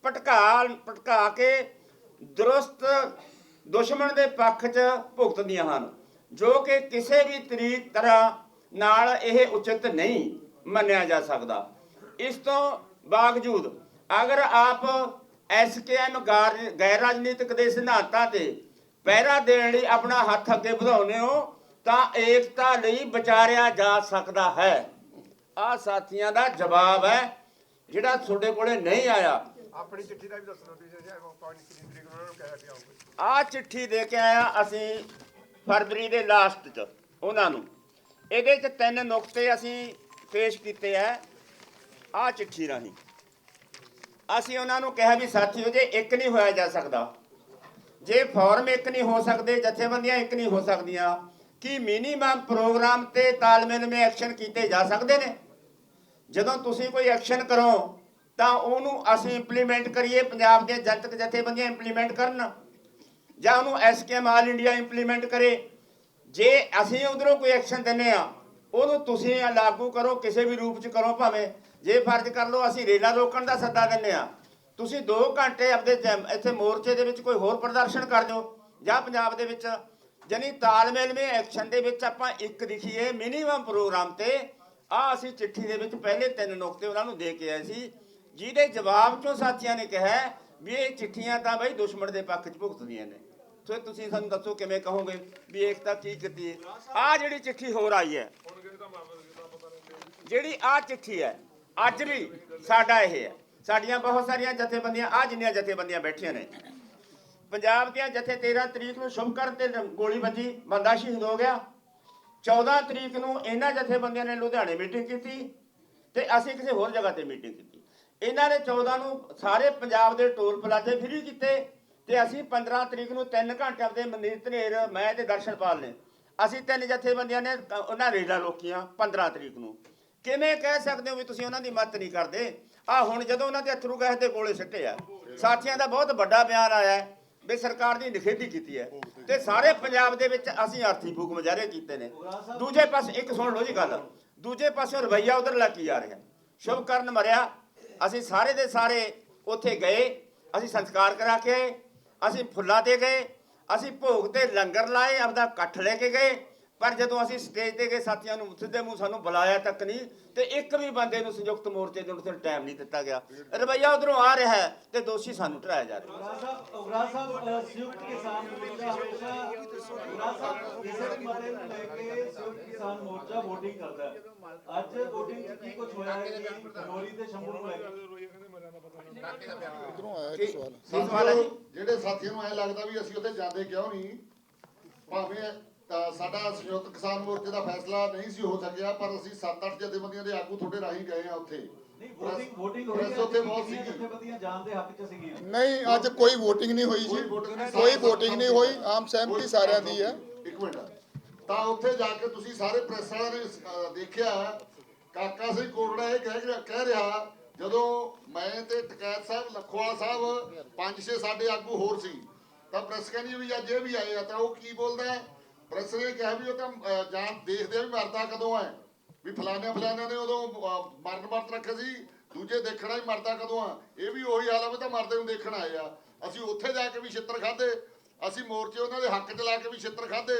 ਭਟਕਾ ਭਟਕਾ ਕੇ ਦਰੁਸਤ ਦੁਸ਼ਮਣ ਦੇ ਪੱਖ 'ਚ ਭੁਗਤਦੀਆਂ ਹਨ, ਜੋ ਕਿ ਕਿਸੇ ਵੀ ਤਰੀਕ ਤਰ੍ਹਾਂ ਨਾਲ ਇਹ ਉਚਿਤ ਨਹੀਂ ਮੰਨਿਆ ਜਾ ਸਕਦਾ। ਇਸ ਤੋਂ ਬਾਵਜੂਦ ਅਗਰ ਆਪ ਐਸਕੇਐਮ ਗੈਰ ਰਾਜਨੀਤਿਕ ਦੇ ਸਿਧਾਂਤਾਂ ਤੇ ਪਹਿਰਾ ਦੇਣ ਲਈ ਆਪਣਾ ਹੱਥ ਅੱਗੇ ਵਧਾਉਂਦੇ ਹੋ ਤਾਂ ਏਕਤਾ ਲਈ ਵਿਚਾਰਿਆ ਜਾ ਸਕਦਾ ਹੈ। ਆ ਸਾਥੀਆਂ ਦਾ ਜਵਾਬ ਹੈ ਜਿਹੜਾ ਤੁਹਾਡੇ ਕੋਲੇ ਨਹੀਂ ਆਇਆ। ਆਪਣੀ ਚਿੱਠੀ ਦਾ ਵੀ ਦੱਸਣਾ ਤੁਸੀਂ ਜੇ ਕੋਈ ਕਿੰਨੀ ਤਰੀਕ ਨੂੰ ਉਹਨਾਂ ਨੂੰ ਕਹਿ ਕੇ ਆਉਂਗੇ। ਆ ਚਿੱਠੀ ਦੇ ਕੇ ਆਇਆ ਅਸੀਂ ਫਰਵਰੀ ਦੇ ਲਾਸਟ ਚ ਉਹਨਾਂ ਨੂੰ। ਇਹਦੇ ਚ ਤਿੰਨ ਨੁਕਤੇ ਅਸੀਂ ਪੇਸ਼ ਕੀਤੇ ਆ ਆ ਚਿੱਠੀ ਰਾਹੀਂ। ਅਸੀਂ ਉਹਨਾਂ ਨੂੰ ਕਿਹਾ ਵੀ ਸਾਥੀਓ, ਜੇ ਇੱਕ ਨਹੀਂ ਹੋਇਆ ਜਾ ਸਕਦਾ, ਜੇ ਫਾਰਮ ਇੱਕ ਨਹੀਂ ਹੋ ਸਕਦੇ, ਜਥੇਬੰਦੀਆਂ ਇੱਕ ਨਹੀਂ ਹੋ ਸਕਦੀਆਂ, ਕੀ ਮਿਨੀਮਮ ਪ੍ਰੋਗਰਾਮ ਤੇ ਤਾਲਮੇਲ ਮੇ ਐਕਸ਼ਨ ਕੀਤੇ ਜਾ ਸਕਦੇ ਨੇ? ਜਦੋਂ ਤੁਸੀਂ ਕੋਈ ਐਕਸ਼ਨ ਕਰੋ, ਤਾਂ ਉਹਨੂੰ ਅਸੀਂ ਇੰਪਲੀਮੈਂਟ ਕਰੀਏ, ਪੰਜਾਬ ਦੇ ਜਨਤਕ ਜਥੇਬੰਦੀਆਂ ਇੰਪਲੀਮੈਂਟ ਕਰਨ, ਜਾਂ ਉਹਨੂੰ ਐਸਕੇਐਮ ਆਲ ਇੰਡੀਆ ਇੰਪਲੀਮੈਂਟ ਕਰੇ। ਜੇ ਅਸੀਂ ਉਧਰੋਂ ਕੋਈ ਐਕਸ਼ਨ ਦਿੰਨੇ ਆ ਉਹਨੂੰ ਤੁਸੀਂ ਲਾਗੂ ਕਰੋ, ਕਿਸੇ ਵੀ ਰੂਪ ਚ ਕਰੋ ਭਾਵੇਂ ਜੇ ਫਰਜ਼ ਕਰ ਲਓ ਅਸੀਂ ਰੇਲਾ ਰੋਕਣ ਦਾ ਸੱਦਾ ਦਿੰਨੇ ਆ ਤੁਸੀਂ 2 ਘੰਟੇ ਆਪਦੇ ਇੱਥੇ ਮੋਰਚੇ ਦੇ ਵਿੱਚ ਕੋਈ ਹੋਰ ਪ੍ਰਦਰਸ਼ਨ ਕਰ ਦਿਓ, ਜਾਂ ਪੰਜਾਬ ਦੇ ਵਿੱਚ ਜਾਨੀ ਤਾਲਮੇਲ ਮੇ ਐਕਸ਼ਨ ਦੇ ਵਿੱਚ ਆਪਾਂ ਇੱਕ ਦਿਖੀਏ ਮਿਨੀਮਮ ਪ੍ਰੋਗਰਾਮ ਤੇ ਆ ਅਸੀਂ ਚਿੱਠੀ ਦੇ ਵਿੱਚ ਪਹਿਲੇ ਤਿੰਨ ਨੁਕਤੇ ਉਹਨਾਂ ਨੂੰ ਦੇ ਕੇ ਆਏ ਸੀ, ਜਿਹਦੇ ਜਵਾਬ ਚੋਂ ਸਾਥੀਆਂ ਨੇ ਕਿਹਾ ਵੀ ਇਹ ਚਿੱਠੀਆਂ ਤਾਂ ਬਈ ਦੁਸ਼ਮਣ ਦੇ ਪੱਖ 'ਚ ਭੁਗਤਦੀਆਂ ਨੇ। ਸੋ ਤੁਸੀਂ ਸਾਨੂੰ ਦੱਸੋ ਕਿਵੇਂ ਕਹੋਗੇ ਵੀ ਏਕਤਾ ਕੀ ਕੀਤੀ ਹੈ? ਆ ਜਿਹੜੀ ਚਿੱਠੀ ਹੋਰ ਆਈ ਹੈ, ਜਿਹੜੀ ਆ ਚਿੱਠੀ ਹੈ ਅੱਜ ਵੀ ਸਾਡਾ ਇਹ ਹੈ। ਸਾਡੀਆਂ ਬਹੁਤ ਸਾਰੀਆਂ ਜਥੇਬੰਦੀਆਂ ਆ ਜਿੰਨੀਆਂ ਜਥੇਬੰਦੀਆਂ ਬੈਠੀਆਂ ਨੇ। ਪੰਜਾਬ ਦੀਆਂ ਜਥੇ 13 ਤਰੀਕ ਨੂੰ ਸ਼ੁਭਕਰਨ ਤੇ ਗੋਲੀ ਵੱਜੀ ਬੰਦਾ ਸ਼ਹੀਦ ਹੋ ਗਿਆ। 14 ਤਰੀਕ ਨੂੰ ਇਹਨਾਂ ਜਥੇਬੰਦੀਆਂ ਨੇ ਲੁਧਿਆਣੇ ਮੀਟਿੰਗ ਕੀਤੀ ਤੇ ਅਸੀਂ ਕਿਸੇ ਹੋਰ ਜਗ੍ਹਾ ਤੇ ਮੀਟਿੰਗ ਕੀਤੀ। ਇਹਨਾਂ ਨੇ 14 ਨੂੰ ਸਾਰੇ ਪੰਜਾਬ ਦੇ ਟੋਲ ਪਲਾਜ਼ੇ ਫ੍ਰੀ ਕੀਤੇ ਤੇ ਅਸੀਂ 15 ਤਰੀਕ ਨੂੰ 3 ਘੰਟੇ ਦੇ ਮਨੀਤ ਧਨੇਰ, ਮੈਂ ਤੇ ਦਰਸ਼ਨਪਾਲ ਨੇ। ਅਸੀਂ ਤਿੰਨ ਜਥੇਬੰਦੀਆਂ ਨੇ ਉਹਨਾਂ ਰੇਡਾਂ ਰੋਕੀਆਂ 15 ਤਰੀਕ ਨੂੰ। ਕਿਵੇਂ ਕਹਿ ਸਕਦੇ ਹੋ ਵੀ ਤੁਸੀਂ ਉਹਨਾਂ ਦੀ ਮਦਦ ਨਹੀਂ ਕਰਦੇ? ਆ ਹੁਣ ਜਦੋਂ ਉਹਨਾਂ ਦੇ ਅਥਰੂ ਗੈਸ ਦੇ ਗੋਲੇ ਸਿੱਟੇ ਆ, ਸਾਥੀਆਂ ਦਾ ਬਹੁਤ ਵੱਡਾ ਬਿਆਨ ਆਇਆ ਵੀ ਸਰਕਾਰ ਦੀ ਨਿਖੇਧੀ ਕੀਤੀ ਹੈ। ਤੇ ਸਾਰੇ ਪੰਜਾਬ ਦੇ ਵਿੱਚ ਅਸੀਂ ਆਰਥੀ ਫੂਕ ਮੁਜ਼ਾਹਰੇ ਕੀਤੇ ਨੇ। ਦੂਜੇ ਪਾਸੇ, ਇੱਕ ਸੁਣ ਲਓ ਜੀ ਗੱਲ, ਦੂਜੇ ਪਾਸੇ ਰਵਈਆ ਉਧਰ ਲੱਗ ਕੀ ਆ ਰਿਹਾ? ਸ਼ੁਭਕਰਨ ਮਰਿਆ, ਅਸੀਂ ਸਾਰੇ ਦੇ ਸਾਰੇ ਉੱਥੇ ਗਏ, ਅਸੀਂ ਸੰਸਕਾਰ ਕਰਾ ਕੇ ਅਸੀਂ ਫੁੱਲਾਂ ਤੇ ਗਏ, ਅਸੀਂ ਭੋਗ ਤੇ ਲੰਗਰ ਲਾਏ, ਆਪਦਾ ਇਕੱਠ ਲੈ ਕੇ ਗਏ ਪਰ ਜਦੋਂ ਅਸੀਂ ਸਟੇਜ ਤੇ ਗਏ ਸਾਥੀਆਂ ਨੂੰ ਸਿੱਧੇ ਮੂੰਹ ਸਾਨੂੰ ਬੁਲਾਇਆ ਤੱਕ ਨਹੀਂ ਤੇ ਇੱਕ ਵੀ ਬੰਦੇ ਨੂੰ ਸੰਯੁਕਤ ਮੋਰਚੇ ਦੇ ਉੱਤੇ ਟਾਈਮ ਨਹੀਂ ਦਿੱਤਾ ਗਿਆ। ਰਵਈਆ ਉਧਰੋਂ ਆ ਰਿਹਾ ਹੈ ਤੇ ਦੋਸ਼ੀ ਸਾਨੂੰ ਠਹਿਰਾਇਆ ਜਾ ਰਿਹਾ ਉਗਰਾ ਸਾਹਿਬ ਅ, ਸੰਯੁਕਤ ਕਿਸਾਨ ਮੋਰਚਾ ਹਮੇਸ਼ਾ ਉਗਰਾ ਸਾਹਿਬ ਕਿਸੇ ਵੀ ਮਤੇ ਨੂੰ ਲੈ ਕੇ ਸੰਯੁਕਤ ਕਿਸਾਨ ਮੋਰਚਾ VOTING ਕਰਦਾ ਹੈ। ਅੱਜ VOTING 'ਚ ਕੀ ਕੁਝ ਹੋਇਆ ਹੈ ਕਿ ਗੋਰੀ ਤੇ ਸ਼ੰਭੂ ਨੂੰ ਲੈ ਕੇ। ਉਧਰੋਂ ਆਇਆ ਕੀ ਇੱਕ ਸਵਾਲ। ਕੀ ਸਵਾਲ ਹੈ ਜੀ? ਜਿਹੜੇ ਸਾਥੀਆਂ ਨੂੰ ਐ ਲੱਗਦਾ ਵੀ ਅਸੀਂ ਉੱਥੇ ਜਾਂਦੇ ਕਿਉਂ ਨਹੀਂ? ਭਾਵੇਂ ਤਾਂ ਸਾਡਾ ਸੰਯੁਕਤ ਕਿਸਾਨ ਮੋਰਚੇ ਦਾ ਫੈਸਲਾ ਨਹੀਂ ਸੀ ਹੋ ਸਕਿਆ ਪਰ ਅਸੀਂ 7-8 ਜਥੇਬੰਦੀਆਂ ਦੇ ਆਗੂ ਤੁਹਾਡੇ ਰਾਹੀਂ ਗਏ ਆ ਉੱਥੇ। ਨਹੀਂ VOTING VOTING ਹੋਈ ਪ੍ਰੈਸ ਉੱਥੇ ਬਹੁਤ ਕਿੰਨੀਆਂ ਸੀਗੀ। ਜਥੇਬੰਦੀਆਂ ਜਾਣ ਦੇ ਹੱਕ 'ਚ ਸੀਗੀਆਂ? ਨਹੀਂ ਅੱਜ ਕੋਈ VOTING ਨਹੀਂ ਹੋਈ ਜੀ। ਕੋਈ VOTING ਨਹੀਂ ਹੋਈ। ਆਮ ਸਹਿਮਤੀ ਸਾਰਿਆਂ ਦੀ ਹੈ। ਇੱਕ ਮਿੰਟ। ਤਾਂ ਉੱਥੇ ਜਾ ਕੇ ਤੁਸੀਂ ਸਾਰੇ ਪ੍ਰੈਸ ਵਾਲਿਆਂ ਨੇ ਦੇਖਿਆ ਕਾਕਾ ਸਿੰਘ ਕੋਟੜਾ ਇਹ ਕਹਿ ਰਿਹਾ ਕਹਿ ਰਿਹਾ ਜਦੋਂ ਮੈਂ ਤੇ ਟਕੈਤ ਸਾਹਿਬ ਲਖੋਵਾਲ ਸਾਹਿਬ ਪੰਜ ਛੇ ਸਾਡੇ ਆਗੂ ਹੋਰ ਸੀ ਤਾਂ ਪ੍ਰੈਸ ਕਹਿੰਦੀ ਵੀ ਅੱਜ ਇਹ ਵੀ ਆਏ ਆ ਤਾਂ ਉਹ ਕੀ ਬੋਲਦਾ ਹੈ? ਪ੍ਰੈਸ ਨੇ ਕਿਹਾ ਵੀ ਉਹ ਤਾਂ ਜਾਨ ਦੇਖਦੇ ਆ ਵੀ ਮਰਦਾ ਕਦੋਂ ਹੈ। ਵੀ ਫਲਾਣੇ ਫਲਾਣੇ ਨੇ ਉਦੋਂ ਮਰਨ ਵਰਤ ਰੱਖੇ ਸੀ ਦੂਜੇ ਦੇਖਣਾ ਹੀ ਮਰਦਾ ਕਦੋਂ ਆ ਇਹ ਵੀ ਉਹੀ ਹਾਲ ਆ ਵੀ ਤਾਂ ਮਰਦੇ ਨੂੰ ਦੇਖਣ ਆਏ ਆ। ਅਸੀਂ ਉੱਥੇ ਜਾ ਕੇ ਵੀ ਛਿੱਤਰ ਖਾਦੇ ਅਸੀਂ ਮੋਰਚੇ ਉਹਨਾਂ ਦੇ ਹੱਕ 'ਚ ਲਾ ਕੇ ਵੀ ਛਿੱਤਰ ਖਾਦੇ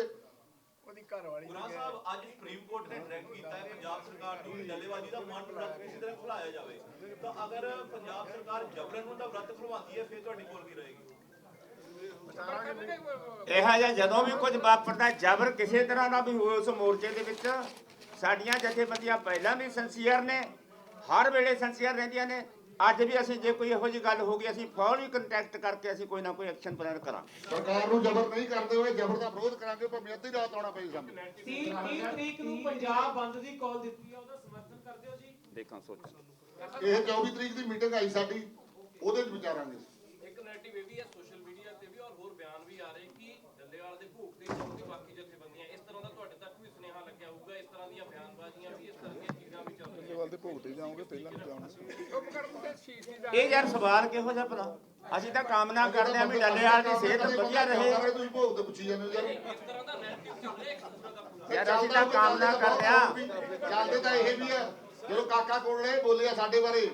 ਉਹਦੀ ਘਰ ਵਾਲੀ ਗੁਰਾ ਸਾਹਿਬ ਅੱਜ ਸੁਪਰੀਮ ਕੋਰਟ ਨੇ ਡਾਇਰੈਕਟ ਕੀਤਾ ਹੈ ਪੰਜਾਬ ਸਰਕਾਰ ਨੂੰ ਕਿ ਡੱਲੇਬਾਜ਼ੀ ਦਾ ਮਨ ਵਰਤ ਕਿਸੇ ਤਰ੍ਹਾਂ ਖੁਲਾਇਆ ਜਾਵੇ। ਤਾਂ ਅਗਰ ਪੰਜਾਬ ਸਰਕਾਰ ਜਬਰਨ ਨੂੰ ਦਾ ਵਰਤ ਖੁਲਵਾਉਂਦੀ ਹੈ ਫਿਰ ਤੁਹਾਡੀ ਕੋਲ ਕੀ ਰਹੇਗੀ? ਇਹੋ ਜਿਹਾ ਜਦੋਂ ਵੀ ਕੁਝ ਵਾਪਰਦਾ ਜ਼ਬਰ ਕਿਸੇ ਤਰ੍ਹਾਂ ਦਾ ਵੀ ਹੋਏ ਉਸ ਮੋਰਚੇ ਦੇ ਵਿੱਚ। ਸਾਡੀਆਂ ਜਥੇਬੰਦੀਆਂ ਪਹਿਲਾਂ ਵੀ ਸੰਸੀਅਰ ਨੇ ਹਰ ਵੇਲੇ ਸੰਸੀਅਰ ਰਹਿੰਦੀਆਂ ਨੇ। ਅੱਜ ਵੀ ਅਸੀਂ ਜੇ ਕੋਈ ਇਹੋ ਜਿਹੀ ਗੱਲ ਹੋ ਗਈ ਅਸੀਂ ਫੌਰੀ ਕੰਟੈਕਟ ਕਰਕੇ ਅਸੀਂ ਕੋਈ ਨਾ ਕੋਈ ਐਕਸ਼ਨ ਪਲਾਨ ਕਰਾਂਗੇ। ਸਰਕਾਰ ਨੂੰ ਜ਼ਬਰ ਨਹੀਂ ਕਰਦੇ ਹੋਏ ਜ਼ਬਰ ਦਾ ਵਿਰੋਧ ਕਰਾਂਗੇ ਭਾਵੇਂ ਅੱਧੀ ਰਾਤ ਆਉਣਾ ਪਈ ਸਾਨੂੰ। 30 30 ਤਰੀਕ ਨੂੰ ਪੰਜਾਬ ਬੰਦ ਦੀ ਕਾਲ ਦਿੱਤੀ ਹੈ ਉਹਦਾ ਸਮਰਥਨ ਕਰਦੇ ਹੋ ਜੀ? ਦੇਖਾਂ ਸੋਚ। ਇਹ 24 ਤਰੀਕ ਦੀ ਮੀਟਿੰਗ ਆਈ ਸਾਡੀ ਉਹਦੇ ਵਿੱਚ ਵਿਚਾਰਾਂਗੇ। ਇੱਕ ਨੈਰੇਟਿਵ ਇਹ ਵੀ ਹੈ ਸੋਸ਼ਲ ਮੀਡੀਆ ਤੇ ਵੀ ਔਰ ਹੋਰ ਬਿਆਨ ਵੀ ਆ ਰਹੇ ਕਿ ਡੱਲੇਵਾਲ ਦੇ ਭੂਖ ਤੇ ਜਾਊਗੀ ਬਾਕੀ ਜਥੇਬੰਦੀਆਂ ਇਸ ਤਰ੍ਹਾਂ ਦਾ ਤੁਹਾਡੇ ਤੱਕ ਵੀ ਸੁਨੇਹਾ ਲੱਗਿਆ ਹੋਊਗਾ ਇਸ ਤਰ੍ਹਾਂ ਦੀਆਂ ਬਿਆਨਬਾਜ਼ੀਆਂ ਵੀ ਇਸ ਤਰ੍ਹਾਂ ਦੀਆਂ ਚੀਜ਼ਾਂ ਵੀ ਚੱਲ ਰਹੀਆਂ ਵੱਲ ਤੇ ਭੁਗਤੇ ਜਾਓਗੇ। ਪਹਿਲਾਂ ਨਹੀਂ ਜਾਣਾ ਇਹ ਯਾਰ ਸਵਾਲ ਕਿਹੋ ਜਿਹਾ ਭਲਾ? ਅਸੀਂ ਤਾਂ ਕਾਮਨਾ ਕਰਦੇ ਹਾਂ ਵੀ ਡੱਲੇਵਾਲ ਦੀ ਸਿਹਤ ਵਧੀਆ ਰਹੇ। ਤੁਸੀਂ ਭੋਗ ਤੇ ਪੁੱਛੀ ਜਾਂਦੇ ਯਾਰ। ਇਸ ਤਰ੍ਹਾਂ ਦਾ ਨੈਰੇਟਿਵ ਚੱਲ ਰਿਹਾ ਇੱਕ ਦੂਸਰੇ ਦਾ ਯਾਰ ਅਸੀਂ ਤਾਂ ਕਾਮਨਾ ਕਰਦੇ ਹਾਂ ਚੱਲਦੇ ਤਾਂ ਇਹ ਵੀ ਆ। ਜਦੋਂ ਕਾਕਾ ਕੋਲੇ ਬੋਲਿਆ ਸਾਡੇ ਬਾਰੇ।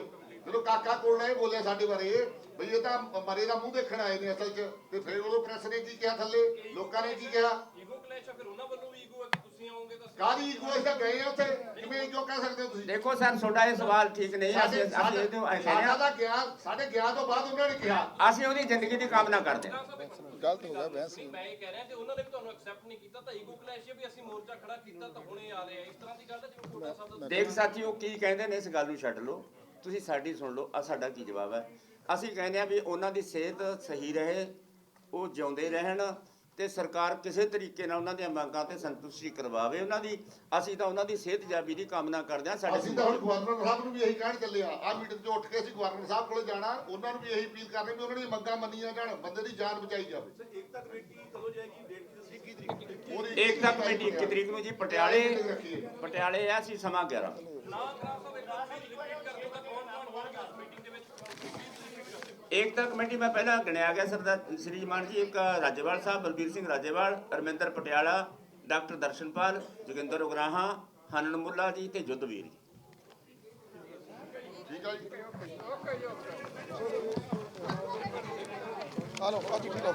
ਜਦੋਂ ਕਾਕਾ ਕੋਲੇ ਬੋਲਿਆ ਸਾਡੇ ਬਾਰੇ ਬਈ ਇਹ ਤਾਂ ਮਰੇ ਦਾ ਮੂੰਹ ਦੇਖਣ ਆਏ ਨੇ ਅਸਲ 'ਚ ਤੇ ਫਿਰ ਉਦੋਂ ਪ੍ਰੈਸ ਨੇ ਕੀ ਕਿਹਾ ਥੱਲੇ? ਲੋਕਾਂ ਨੇ ਕੀ ਕਿਹਾ? ਈਗੋ ਕਲੈਸ਼ ਫਿਰ ਉਹਨਾਂ ਵੱਲੋਂ ਵੀ ਈਗੋ ਹੈ ਕਿ ਤੁਸੀਂ ਆਓਗੇ ਤਾਂ ਕਾਹਦੀ ਈਗੋ ਅਸੀਂ ਤਾਂ ਗਏ ਆ ਉੱਥੇ। ਕਿਵੇਂ ਈਗੋ ਕਹਿ ਸਕਦੇ ਹੋ ਤੁਸੀਂ? ਦੇਖੋ ਸਰ ਤੁਹਾਡਾ ਇਹ ਸਵਾਲ ਠੀਕ ਨਹੀਂ ਅਸੀਂ ਸਾਡੇ ਅਸੀਂ ਇਹਦੇ ਸਾਡਾ ਹਾਂ, ਤਾਂ ਗਿਆ ਸਾਡੇ ਗਿਆ ਤੋਂ ਬਾਅਦ ਉਹਨਾਂ ਨੇ ਕਿਹਾ। ਅਸੀਂ ਉਹਦੀ ਜ਼ਿੰਦਗੀ ਦੀ ਕਾਮਨਾ ਕਰਦੇ ਹਾਂ। ਗਲਤ ਹੋ ਗਿਆ ਬਹਿਸ ਨਹੀਂ ਮੈਂ ਇਹ ਕਹਿ ਰਿਹਾ ਕਿ ਉਹਨਾਂ ਨੇ ਵੀ ਤੁਹਾਨੂੰ ਐਕਸੈਪਟ ਨਹੀਂ ਕੀਤਾ ਤਾਂ ਈਗੋ ਕਲੈਸ਼ ਹੈ ਵੀ ਅਸੀਂ ਮੋਰਚਾ ਖੜਾ ਕੀਤਾ ਤਾਂ ਹੁਣੇ ਆ ਰਹੇ ਆ ਇਸ ਤਰ੍ਹਾਂ ਦੀ ਗੱਲ ਹੈ ਜਿਵੇਂ ਕੋਟਾ ਸਾਹਿਬ ਦਾ ਦੇਖ ਸਾਥੀਓ ਕੀ ਕਹਿੰਦੇ ਨੇ ਇਸ ਗੱਲ ਨੂੰ ਛੱਡ ਲਓ। ਤੁਸੀਂ ਸਾਡੀ ਸੁਣ ਲਓ ਆ ਸਾਡਾ ਕੀ ਜਵਾਬ ਹੈ? ਅਸੀਂ ਕਹਿੰਦੇ ਆ ਵੀ ਉਹਨਾਂ ਦੀ ਸਿਹਤ ਸਹੀ ਰਹੇ ਉਹ ਜਿਉਂਦੇ ਰਹਿਣ ਤੇ ਸਰਕਾਰ ਕਿਸੇ ਤਰੀਕੇ ਨਾਲ ਉਹਨਾਂ ਦੀਆਂ ਮੰਗਾਂ ਤੇ ਸੰਤੁਸ਼ਟੀ ਕਰਵਾਵੇ ਉਹਨਾਂ ਦੀ। ਅਸੀਂ ਤਾਂ ਉਹਨਾਂ ਦੀ ਸਿਹਤ ਜਾਬੀ ਦੀ ਕਾਮਨਾ ਕਰਦੇ ਹਾਂ ਸਾਡੇ ਅਸੀਂ ਤਾਂ ਹੁਣ ਗਵਰਨਰ ਸਾਹਿਬ ਨੂੰ ਵੀ ਇਹੀ ਕਹਿਣ ਚੱਲੇ ਆ ਆ ਮੀਟਿੰਗ 'ਚ ਉੱਠ ਕੇ ਅਸੀਂ ਗਵਰਨਰ ਸਾਹਿਬ ਕੋਲੇ ਜਾਣਾ ਉਹਨਾਂ ਨੂੰ ਵੀ ਇਹੀ ਅਪੀਲ ਕਰਨੀ ਵੀ ਉਹਨਾਂ ਦੀਆਂ ਮੰਗਾਂ ਮੰਨੀਆਂ ਜਾਣ ਬੰਦੇ ਦੀ ਜਾਨ ਬਚਾਈ ਜਾਵੇ। ਏਕਤਾ ਕਮੇਟੀ ਕਦੋਂ ਜਾਏਗੀ? ਏਕਤਾ ਕਮੇਟੀ 21 ਤਰੀਕ ਨੂੰ ਜੀ, ਪਟਿਆਲੇ। ਪਟਿਆਲੇ ਆ ਸੀ ਸਮਾਂ 11 ਏਕਤਾ ਕਮੇਟੀ ਮੈਂ ਪਹਿਲਾਂ ਗਿਣਿਆ ਗਿਆ ਸਰਦਾਰ ਸ਼੍ਰੀਮਾਨ ਜੀ, ਇੱਕ ਰਾਜੇਵਾਲ ਸਾਹਿਬ, ਬਲਬੀਰ ਸਿੰਘ ਰਾਜੇਵਾਲ ਰਮਿੰਦਰ ਪਟਿਆਲਾ, ਡਾਕਟਰ ਦਰਸ਼ਨਪਾਲ, ਜੋਗਿੰਦਰ ਉਗਰਾਹਾਂ, ਹਨਨ ਮੁੱਲਾ ਜੀ ਤੇ ਜੁੱਧਵੀਰ ਜੀ। ਠੀਕ ਆ ਜੀ। ਹਲੋ ਅੱਜ